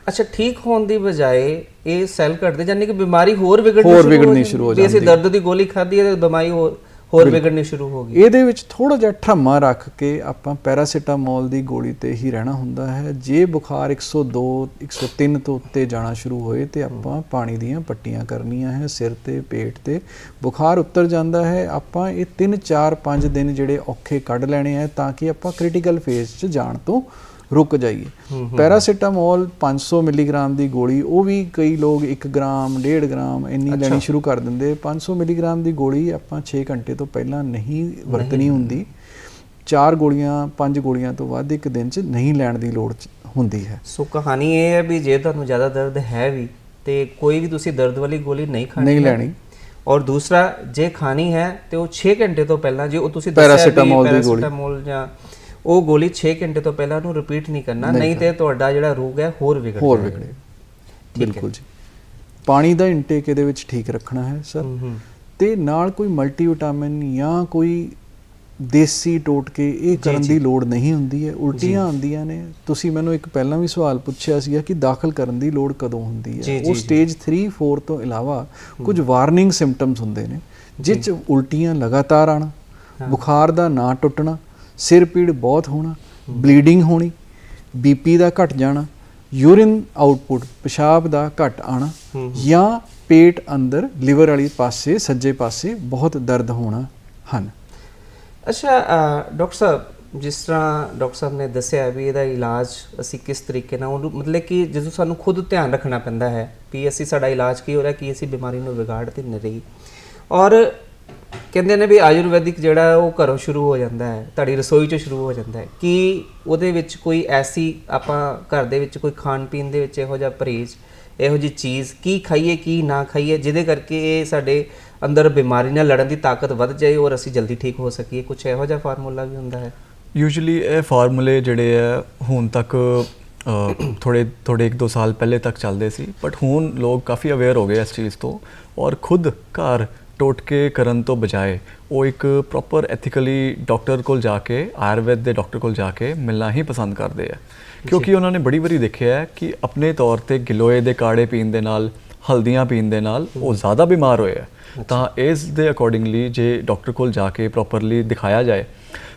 ਅੱਛਾ ਠੀਕ ਹੋਣ ਦੀ ਬਜਾਏ ਇਹ ਸੈੱਲ ਘਟਦੇ ਜਾਨੀ ਕਿ ਬਿਮਾਰੀ ਹੋਰ ਵਿਗੜਨੀ ਸ਼ੁਰੂ ਵਿਗੜਨੀ ਜਾਂਦੀ। ਹੋ ਵੀ ਅਸੀਂ। ਦਰਦ ਦੀ ਗੋਲੀ ਖਾਧੀ ਹੈ ਤੇ ਬਿਮਾਰੀ ਹੋਰ ਹੋਰ ਵਿਗੜਨੀ ਸ਼ੁਰੂ ਹੋ ਗਈ। ਇਹਦੇ ਵਿੱਚ ਥੋੜਾ ਜਿਹਾ ਠਰਮਾ ਰੱਖ ਕੇ ਆਪਾਂ ਪੈਰਾਸੀਟਾਮੋਲ ਦੀ ਗੋਲੀ ਤੇ ਹੀ ਰਹਿਣਾ ਹੁੰਦਾ ਹੈ। ਜੇ ਬੁਖਾਰ 102 103 ਤੋਂ ਉੱਤੇ ਜਾਣਾ ਸ਼ੁਰੂ ਹੋਏ ਤੇ ਆਪਾਂ ਪਾਣੀ ਦੀਆਂ ਪੱਟੀਆਂ ਕਰਨੀਆਂ ਹੈ ਸਿਰ ਤੇ ਪੇਟ ਤੇ। ਬੁਖਾਰ ਉੱਤਰ ਜਾਂਦਾ ਹੈ। ਆਪਾਂ ਇਹ 3 4 5 ਦਿਨ ਜਿਹੜੇ ਔਖੇ ਕੱਢ ਲੈਣੇ ਆ ਤਾਂ ਕਿ ਆਪਾਂ ਕ੍ਰਿਟੀਕਲ ਫੇਜ਼ 'ਚ ਜਾਣ ਤੋਂ ਰੁਕ ਜਾਈਏ। ਪੈਰਾਸੀਟਾਮੋਲ 500 ਮਿਲੀਗ੍ਰਾਮ ਦੀ ਗੋਲੀ ਉਹ ਵੀ ਕਈ ਲੋਕ 1 ਗ੍ਰਾਮ 1.5 ਗ੍ਰਾਮ ਇੰਨੀ ਲੈਣੀ ਸ਼ੁਰੂ ਕਰ ਦਿੰਦੇ। 500 ਮਿਲੀਗ੍ਰਾਮ ਦੀ ਗੋਲੀ ਆਪਾਂ 6 ਘੰਟੇ ਤੋਂ ਪਹਿਲਾਂ ਨਹੀਂ ਵਰਤਣੀ ਹੁੰਦੀ। ਚਾਰ ਗੋਲੀਆਂ ਪੰਜ ਗੋਲੀਆਂ ਤੋਂ ਵੱਧ ਇੱਕ ਦਿਨ 'ਚ ਨਹੀਂ ਲੈਣ ਦੀ ਲੋੜ ਹੁੰਦੀ ਹੈ। ਸੋ ਕਹਾਣੀ ਇਹ ਹੈ ਵੀ ਜੇ ਤੁਹਾਨੂੰ ਜ਼ਿਆਦਾ ਦਰਦ ਹੈ ਵੀ ਤੇ ਕੋਈ ਵੀ ਤੁਸੀਂ ਦਰਦ ਵਾਲੀ ਗੋਲੀ ਨਹੀਂ ਖਾਣੀ ਨਹੀਂ। ਲੈਣੀ। ਔਰ ਦੂਸਰਾ ਜੇ ਖਾਣੀ ਹੈ ਤੇ ਉਹ 6 ਘੰਟੇ ਤੋਂ ਪਹਿਲਾਂ ਜੇ ਉਹ ਤੁਸੀਂ ਦੱਸਿਆ ਪੈਰਾਸੀਟਾਮੋਲ ਦੀ ਗੋਲੀ। ਪੈਰਾਸੀਟਾਮੋਲ ਜਾਂ ਉਹ ਗੋਲੀ 6 ਘੰਟੇ ਤੋਂ ਪਹਿਲਾਂ ਉਹਨੂੰ ਰਿਪੀਟ ਨਹੀਂ ਕਰਨਾ ਨਹੀਂ ਤੇ ਤੁਹਾਡਾ ਜਿਹੜਾ ਰੋਗ ਹੈ ਹੋਰ ਵਿਗੜ ਹੋਰ। ਵਿਗੜੇ। ਬਿਲਕੁਲ ਜੀ। ਪਾਣੀ ਦਾ ਇਨਟੇਕ ਇਹਦੇ ਵਿੱਚ ਠੀਕ ਰੱਖਣਾ ਹੈ ਸਰ। ਤੇ ਨਾਲ ਕੋਈ ਮਲਟੀਵਿਟਾਮਿਨ ਜਾਂ ਕੋਈ ਦੇਸੀ ਟੋਟਕੇ ਇਹ ਕਰਨ ਦੀ ਲੋੜ ਨਹੀਂ ਹੁੰਦੀ ਹੈ। ਉਲਟੀਆਂ ਆਉਂਦੀਆਂ ਨੇ। ਤੁਸੀਂ ਮੈਨੂੰ ਇੱਕ ਪਹਿਲਾਂ ਵੀ ਸਵਾਲ ਪੁੱਛਿਆ ਸੀਗਾ ਕਿ ਦਾਖਲ ਕਰਨ ਦੀ ਲੋੜ ਕਦੋਂ ਹੁੰਦੀ ਹੈ? ਉਹ। ਸਟੇਜ 3 4 ਤੋਂ ਇਲਾਵਾ ਕੁਝ ਵਾਰਨਿੰਗ ਸਿੰਪਟਮਸ ਹੁੰਦੇ ਨੇ ਜਿਸ 'ਚ ਉਲਟੀਆਂ ਲਗਾਤਾਰ ਆਣਾ ਬੁਖਾਰ ਦਾ ਨਾ ਟੁੱਟਣਾ ਸਿਰ ਪੀੜ ਬਹੁਤ ਹੋਣਾ ਬਲੀਡਿੰਗ ਹੋਣੀ ਬੀਪੀ ਦਾ ਘਟ ਜਾਣਾ ਯੂਰਿਨ ਆਊਟਪੁੱਟ ਪਿਸ਼ਾਬ ਦਾ ਘਟ ਆਣਾ ਜਾਂ ਪੇਟ ਅੰਦਰ ਲਿਵਰ ਵਾਲੀ ਪਾਸੇ ਸੱਜੇ ਪਾਸੇ ਬਹੁਤ ਦਰਦ ਹੋਣਾ ਹਨ। ਅੱਛਾ ਅ, ਡਾਕਟਰ ਸਾਹਿਬ ਜਿਸ ਤਰ੍ਹਾਂ ਡਾਕਟਰ ਸਾਹਿਬ ਨੇ ਦੱਸਿਆ ਵੀ ਇਹਦਾ ਇਲਾਜ ਅਸੀਂ ਕਿਸ ਤਰੀਕੇ ਨਾਲ ਉਹਨੂੰ ਮਤਲਬ ਕਿ ਜਦੋਂ ਸਾਨੂੰ ਖੁਦ ਧਿਆਨ ਰੱਖਣਾ ਪੈਂਦਾ ਹੈ ਕਿ ਅਸੀਂ ਸਾਡਾ ਇਲਾਜ ਕੀ ਹੋ ਰਿਹਾ ਕੀ ਅਸੀਂ ਬਿਮਾਰੀ ਨੂੰ ਵਿਗਾੜ ਤੇ ਨਹੀਂ ਰਹੀ ਔਰ ਕਹਿੰਦੇ ਨੇ ਵੀ ਆਯੁਰਵੈਦਿਕ ਜਿਹੜਾ ਉਹ ਘਰੋਂ ਸ਼ੁਰੂ ਹੋ ਜਾਂਦਾ ਹੈ ਤੁਹਾਡੀ ਰਸੋਈ ਚੋਂ ਸ਼ੁਰੂ ਹੋ ਜਾਂਦਾ ਹੈ। ਕਿ ਉਹਦੇ ਵਿੱਚ ਕੋਈ ਐਸੀ ਆਪਾਂ ਘਰ ਦੇ ਵਿੱਚ ਕੋਈ ਖਾਣ ਪੀਣ ਦੇ ਵਿੱਚ ਇਹੋ ਜਿਹਾ ਪਰਹੇਜ਼ ਇਹੋ ਜਿਹੀ ਚੀਜ਼ ਕੀ ਖਾਈਏ ਕੀ ਨਾ ਖਾਈਏ ਜਿਹਦੇ ਕਰਕੇ ਇਹ ਸਾਡੇ ਅੰਦਰ ਬਿਮਾਰੀ ਨਾਲ ਲੜਨ ਦੀ ਤਾਕਤ ਵੱਧ ਜਾਏ ਔਰ ਅਸੀਂ ਜਲਦੀ ਠੀਕ ਹੋ ਸਕੀਏ? ਕੁਝ ਇਹੋ ਜਿਹਾ ਫਾਰਮੂਲਾ ਵੀ ਹੁੰਦਾ ਹੈ? ਯੂਜੂਲੀ ਇਹ ਫਾਰਮੂਲੇ ਜਿਹੜੇ ਆ ਹੁਣ ਤੱਕ ਅ, ਥੋੜੇ ਥੋੜੇ 1-2 ਸਾਲ ਪਹਿਲੇ ਤੱਕ ਚੱਲਦੇ ਸੀ ਬਟ ਹੁਣ ਲੋਕ ਕਾਫੀ ਅਵੇਅਰ ਹੋ ਗਏ ਇਸ ਚੀਜ਼ ਤੋਂ ਔਰ ਖੁਦ ਘਰ ਟੋਟਕੇ ਕਰਨ ਤੋਂ ਬਜਾਏ ਉਹ ਇੱਕ ਪ੍ਰੋਪਰ ਐਥੀਕਲੀ ਡਾਕਟਰ ਕੋਲ ਜਾ ਕੇ ਆਯੁਰਵੈਦ ਦੇ ਡਾਕਟਰ ਕੋਲ ਜਾ ਕੇ ਮਿਲਣਾ ਹੀ ਪਸੰਦ ਕਰਦੇ ਆ। ਕਿਉਂਕਿ ਉਹਨਾਂ ਨੇ ਬੜੀ ਵਾਰੀ ਦੇਖਿਆ ਹੈ ਕਿ ਆਪਣੇ ਤੌਰ ਤੇ ਗਿਲੋਏ ਦੇ ਕਾੜੇ ਪੀਣ ਦੇ ਨਾਲ ਹਲਦੀਆਂ ਪੀਣ ਦੇ ਨਾਲ ਉਹ ਜ਼ਿਆਦਾ ਬਿਮਾਰ ਹੋਏ ਆ। ਤਾਂ ਇਸ ਦੇ ਅਕੋਰਡਿੰਗਲੀ ਜੇ ਡਾਕਟਰ ਕੋਲ ਜਾ ਕੇ ਪ੍ਰੋਪਰਲੀ ਦਿਖਾਇਆ ਜਾਏ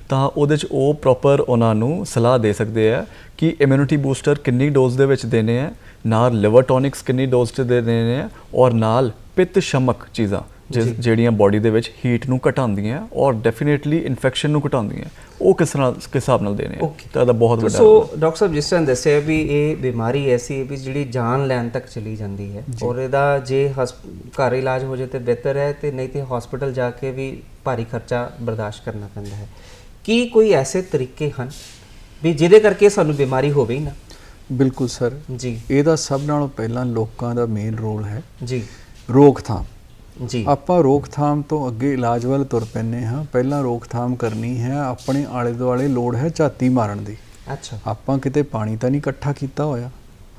ਤਾਂ ਉਹਦੇ ਚ ਉਹ ਪ੍ਰੋਪਰ ਉਹਨਾਂ ਨੂੰ ਸਲਾਹ ਦੇ ਸਕਦੇ ਆ ਕਿ ਇਮਿਊਨਿਟੀ ਬੂਸਟਰ ਕਿੰਨੀ ਡੋਜ਼ ਦੇ ਵਿੱਚ ਦੇਣੇ ਆ ਨਾਲ ਲਿਵਰ ਟੌਨਿਕਸ ਕਿੰਨੀ ਡੋਜ਼ ਦੇ ਦੇਣੇ ਆ ਔਰ ਨਾਲ ਪਿੱਤ ਸ਼ਮਕ ਚੀਜ਼ਾਂ। ਜਿਹੜੀਆਂ ਬਾਡੀ ਦੇ ਵਿੱਚ ਹੀਟ ਨੂੰ ਘਟਾਉਂਦੀਆਂ ਔਰ ਡੈਫੀਨੇਟਲੀ ਇਨਫੈਕਸ਼ਨ ਨੂੰ ਘਟਾਉਂਦੀਆਂ ਉਹ ਕਿਸ ਤਰ੍ਹਾਂ ਕਿਸ ਹਿਸਾਬ ਨਾਲ ਦੇਣੇ ਆ. ਤਾਂ ਇਹਦਾ ਬਹੁਤ ਵੱਡਾ ਸੋ ਡਾਕਟਰ ਸਾਹਿਬ ਜਿਸ ਤਰ੍ਹਾਂ ਦੱਸਿਆ ਵੀ ਇਹ ਬਿਮਾਰੀ ਐਸੀ ਹੈ ਵੀ ਜਿਹੜੀ ਜਾਨ ਲੈਣ ਤੱਕ ਚਲੀ ਜਾਂਦੀ ਹੈ ਔਰ ਇਹਦਾ ਜੇ ਹਸਪ- ਘਰ ਇਲਾਜ ਹੋ ਜਾਏ ਤੇ ਬਿਹਤਰ ਹੈ ਤੇ ਨਹੀਂ ਤੇ ਹਸਪੀਟਲ ਜਾ ਕੇ ਵੀ ਭਾਰੀ ਖਰਚਾ ਬਰਦਾਸ਼ਤ ਕਰਨਾ ਪੈਂਦਾ ਹੈ। ਕੀ ਕੋਈ ਐਸੇ ਤਰੀਕੇ ਹਨ ਵੀ ਜਿਹਦੇ ਕਰਕੇ ਸਾਨੂੰ ਬਿਮਾਰੀ ਹੋਵੇ ਹੀ ਨਾ? ਬਿਲਕੁਲ ਸਰ। ਜੀ। ਇਹਦਾ ਸਭ ਨਾਲੋਂ ਪਹਿਲਾਂ ਲੋਕਾਂ ਦਾ ਮੇਨ ਰੋਲ ਹੈ ਜੀ। ਰੋਕਥਾਮ। ਜੀ। ਆਪਾਂ ਰੋਕਥਾਮ ਤੋਂ ਅੱਗੇ ਇਲਾਜ ਵੱਲ ਤੁਰ ਪੈਂਦੇ ਹਾਂ। ਪਹਿਲਾਂ ਰੋਕਥਾਮ ਕਰਨੀ ਹੈ। ਆਪਣੇ ਆਲੇ ਦੁਆਲੇ ਲੋੜ ਹੈ ਝਾਤੀ ਮਾਰਨ ਦੀ। ਅੱਛਾ। ਆਪਾਂ ਕਿਤੇ ਪਾਣੀ ਤਾਂ ਨਹੀਂ ਇਕੱਠਾ ਕੀਤਾ ਹੋਇਆ।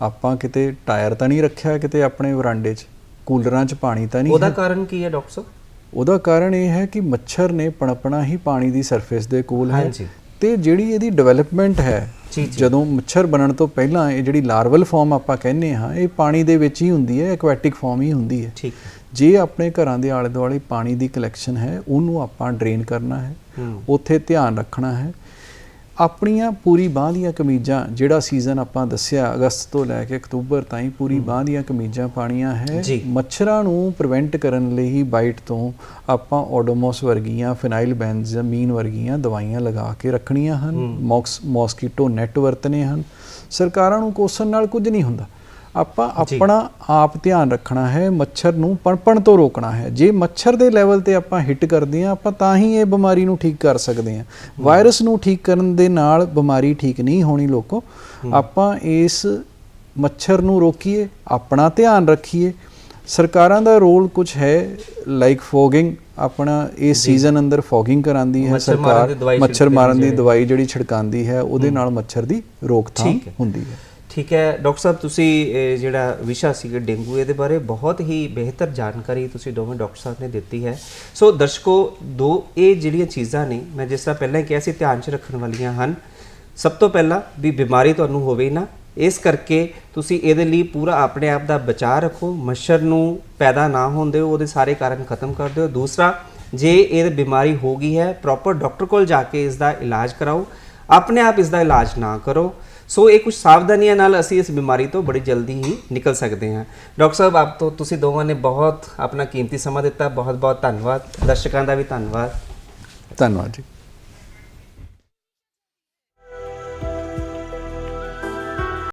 ਆਪਾਂ ਕਿਤੇ ਟਾਇਰ ਤਾਂ ਨਹੀਂ ਰੱਖਿਆ ਕਿਤੇ ਆਪਣੇ ਵਰਾਂਡੇ 'ਚ। ਕੂਲਰਾਂ 'ਚ ਪਾਣੀ ਤਾਂ ਨਹੀਂ ਉਹਦਾ ਕਾਰਨ ਕੀ ਹੈ ਡਾਕਟਰ ਸਾਹਿਬ? ਉਹਦਾ ਕਾਰਨ ਇਹ ਹੈ ਕਿ ਮੱਛਰ ਨੇ ਪਣਪਣਾ ਹੀ ਪਾਣੀ ਦੀ ਸਰਫੇਸ ਦੇ ਕੋਲ ਹੈ। ਤੇ ਜਿਹੜੀ ਇਹਦੀ ਡਿਵੈਲਪਮੈਂਟ ਹੈ। ਜਦੋਂ ਮੱਛਰ ਬਣਨ ਤੋਂ ਪਹਿਲਾਂ ਇਹ ਜਿਹੜੀ ਲਾਰਵਲ ਫਾਰਮ ਆਪਾਂ ਕਹਿੰਦੇ ਹਾਂ ਇਹ ਪਾਣੀ ਦੇ ਵਿੱਚ ਹੀ ਹੁੰਦੀ ਹੈ ਐਕੁਆਟਿਕ ਫਾਰਮ ਹੀ ਹੁੰਦੀ ਹੈ। ਠੀਕ। ਜੇ ਆਪਣੇ ਘਰਾਂ ਦੇ ਆਲੇ ਦੁਆਲੇ ਪਾਣੀ ਦੀ ਕਲੈਕਸ਼ਨ ਹੈ ਉਹਨੂੰ ਆਪਾਂ ਡਰੇਨ ਕਰਨਾ ਹੂੰ। ਉੱਥੇ ਧਿਆਨ ਰੱਖਣਾ ਹੈ। ਆਪਣੀਆਂ ਪੂਰੀ ਬਾਂਹ ਦੀਆਂ ਕਮੀਜ਼ਾਂ ਜਿਹੜਾ ਸੀਜ਼ਨ ਆਪਾਂ ਦੱਸਿਆ ਅਗਸਤ ਤੋਂ ਲੈ ਕੇ ਅਕਤੂਬਰ ਤਾਈਂ ਪੂਰੀ ਬਾਂਹ ਦੀਆਂ ਕਮੀਜ਼ਾਂ ਪਾਣੀਆਂ ਹੈ। ਮੱਛਰਾਂ ਨੂੰ ਪ੍ਰੀਵੈਂਟ ਕਰਨ ਲਈ ਹੀ ਬਾਈਟ ਤੋਂ ਆਪਾਂ ਓਡੋਮੋਸ ਵਰਗੀਆਂ ਫਿਨਾਈਲ ਬੈਂਜ਼ਾਮੀਨ ਵਰਗੀਆਂ ਦਵਾਈਆਂ ਲਗਾ ਕੇ ਰੱਖਣੀਆਂ ਹਨ। ਮੌਕਸ ਮੌਸਕੀਟੋ ਨੈਟ ਵਰਤਨੇ ਹਨ। ਸਰਕਾਰਾਂ ਨੂੰ ਕੋਸਣ ਨਾਲ ਕੁਝ ਨਹੀਂ ਹੁੰਦਾ। ਆਪਾਂ। ਆਪਣਾ ਆਪ ਧਿਆਨ ਰੱਖਣਾ ਹੈ ਮੱਛਰ ਨੂੰ ਪਣਪਣ ਤੋਂ ਰੋਕਣਾ ਹੈ। ਜੇ ਮੱਛਰ ਦੇ ਲੈਵਲ ਤੇ ਆਪਾਂ ਹਿੱਟ ਕਰਦੇ ਹਾਂ ਆਪਾਂ ਤਾਂ ਹੀ ਇਹ ਬਿਮਾਰੀ ਨੂੰ ਠੀਕ ਕਰ ਸਕਦੇ ਹਾਂ। ਵਾਇਰਸ ਨੂੰ ਠੀਕ ਕਰਨ ਦੇ ਨਾਲ ਬਿਮਾਰੀ ਠੀਕ ਨਹੀਂ ਹੋਣੀ ਲੋਕੋ। ਆਪਾਂ ਇਸ ਮੱਛਰ ਨੂੰ ਰੋਕੀਏ ਆਪਣਾ ਧਿਆਨ ਰੱਖੀਏ। ਸਰਕਾਰਾਂ ਦਾ ਰੋਲ ਕੁਝ ਹੈ ਲਾਈਕ ਫੋਗਿੰਗ ਆਪਣਾ ਇਸ ਸੀਜ਼ਨ ਅੰਦਰ ਫੋਗਿੰਗ ਕਰਾਂਦੀ ਹੈ ਸਰਕਾਰ। ਮੱਛਰ ਛਿੜਕਦੀ ਮਾਰਨ ਦੀ। ਦਵਾਈ ਜਿਹੜੀ ਛਿੜਕਾਉਂਦੀ ਹੈ ਉਹਦੇ ਨਾਲ ਮੱਛਰ ਦੀ ਰੋਕਥਾਮ। ਹੁੰਦੀ ਹੈ। ਠੀਕ ਹੈ, ਡਾਕਟਰ ਸਾਹਿਬ, ਤੁਸੀਂ ਜਿਹੜਾ ਵਿਸ਼ਾ ਸੀ ਡੇਂਗੂ, ਇਹਦੇ ਬਾਰੇ ਬਹੁਤ ਹੀ ਬਿਹਤਰ ਜਾਣਕਾਰੀ ਤੁਸੀਂ ਦੋਵੇਂ ਡਾਕਟਰ ਸਾਹਿਬ ਨੇ ਦਿੱਤੀ ਹੈ। ਸੋ ਦਰਸ਼ਕੋ, ਦੋ, ਇਹ ਜਿਹੜੀਆਂ ਚੀਜ਼ਾਂ ਨੇ, ਮੈਂ ਜਿਸ ਤਰ੍ਹਾਂ ਪਹਿਲਾਂ ਹੀ ਕਿਹਾ ਸੀ, ਧਿਆਨ 'ਚ ਰੱਖਣ ਵਾਲੀਆਂ ਹਨ। ਸਭ ਤੋਂ ਪਹਿਲਾਂ ਵੀ ਬਿਮਾਰੀ ਤੁਹਾਨੂੰ ਹੋਵੇ ਨਾ, ਇਸ ਕਰਕੇ ਤੁਸੀਂ ਇਹਦੇ ਲਈ ਪੂਰਾ ਆਪਣੇ ਆਪ ਦਾ ਬਚਾਅ ਰੱਖੋ, ਮੱਛਰ ਨੂੰ ਪੈਦਾ ਨਾ ਹੋਣ ਦਿਓ, ਉਹਦੇ ਸਾਰੇ ਕਾਰਨ ਖਤਮ ਕਰ ਦਿਓ। ਦੂਸਰਾ, ਜੇ ਇਹ ਬਿਮਾਰੀ ਹੋ ਗਈ ਹੈ ਪ੍ਰੋਪਰ ਡਾਕਟਰ ਕੋਲ ਜਾ ਕੇ ਇਸ ਦਾ ਇਲਾਜ ਕਰਾਓ। ਆਪਣੇ ਆਪ ਇਸ ਦਾ ਇਲਾਜ ਨਾ ਕਰੋ। ਸੋ ਇਹ ਕੁਝ ਸਾਵਧਾਨੀਆਂ ਨਾਲ ਅਸੀਂ ਇਸ ਬਿਮਾਰੀ ਤੋਂ ਬੜੀ ਜਲਦੀ ਹੀ ਨਿਕਲ ਸਕਦੇ ਹਾਂ। ਡਾਕਟਰ ਸਾਹਿਬ, ਆਪ ਤੋਂ ਤੁਸੀਂ ਦੋਵਾਂ ਨੇ ਬਹੁਤ ਆਪਣਾ ਕੀਮਤੀ ਸਮਾਂ ਦਿੱਤਾ। ਬਹੁਤ ਬਹੁਤ ਧੰਨਵਾਦ। ਦਰਸ਼ਕਾਂ ਦਾ ਵੀ ਧੰਨਵਾਦ। ਧੰਨਵਾਦ ਜੀ।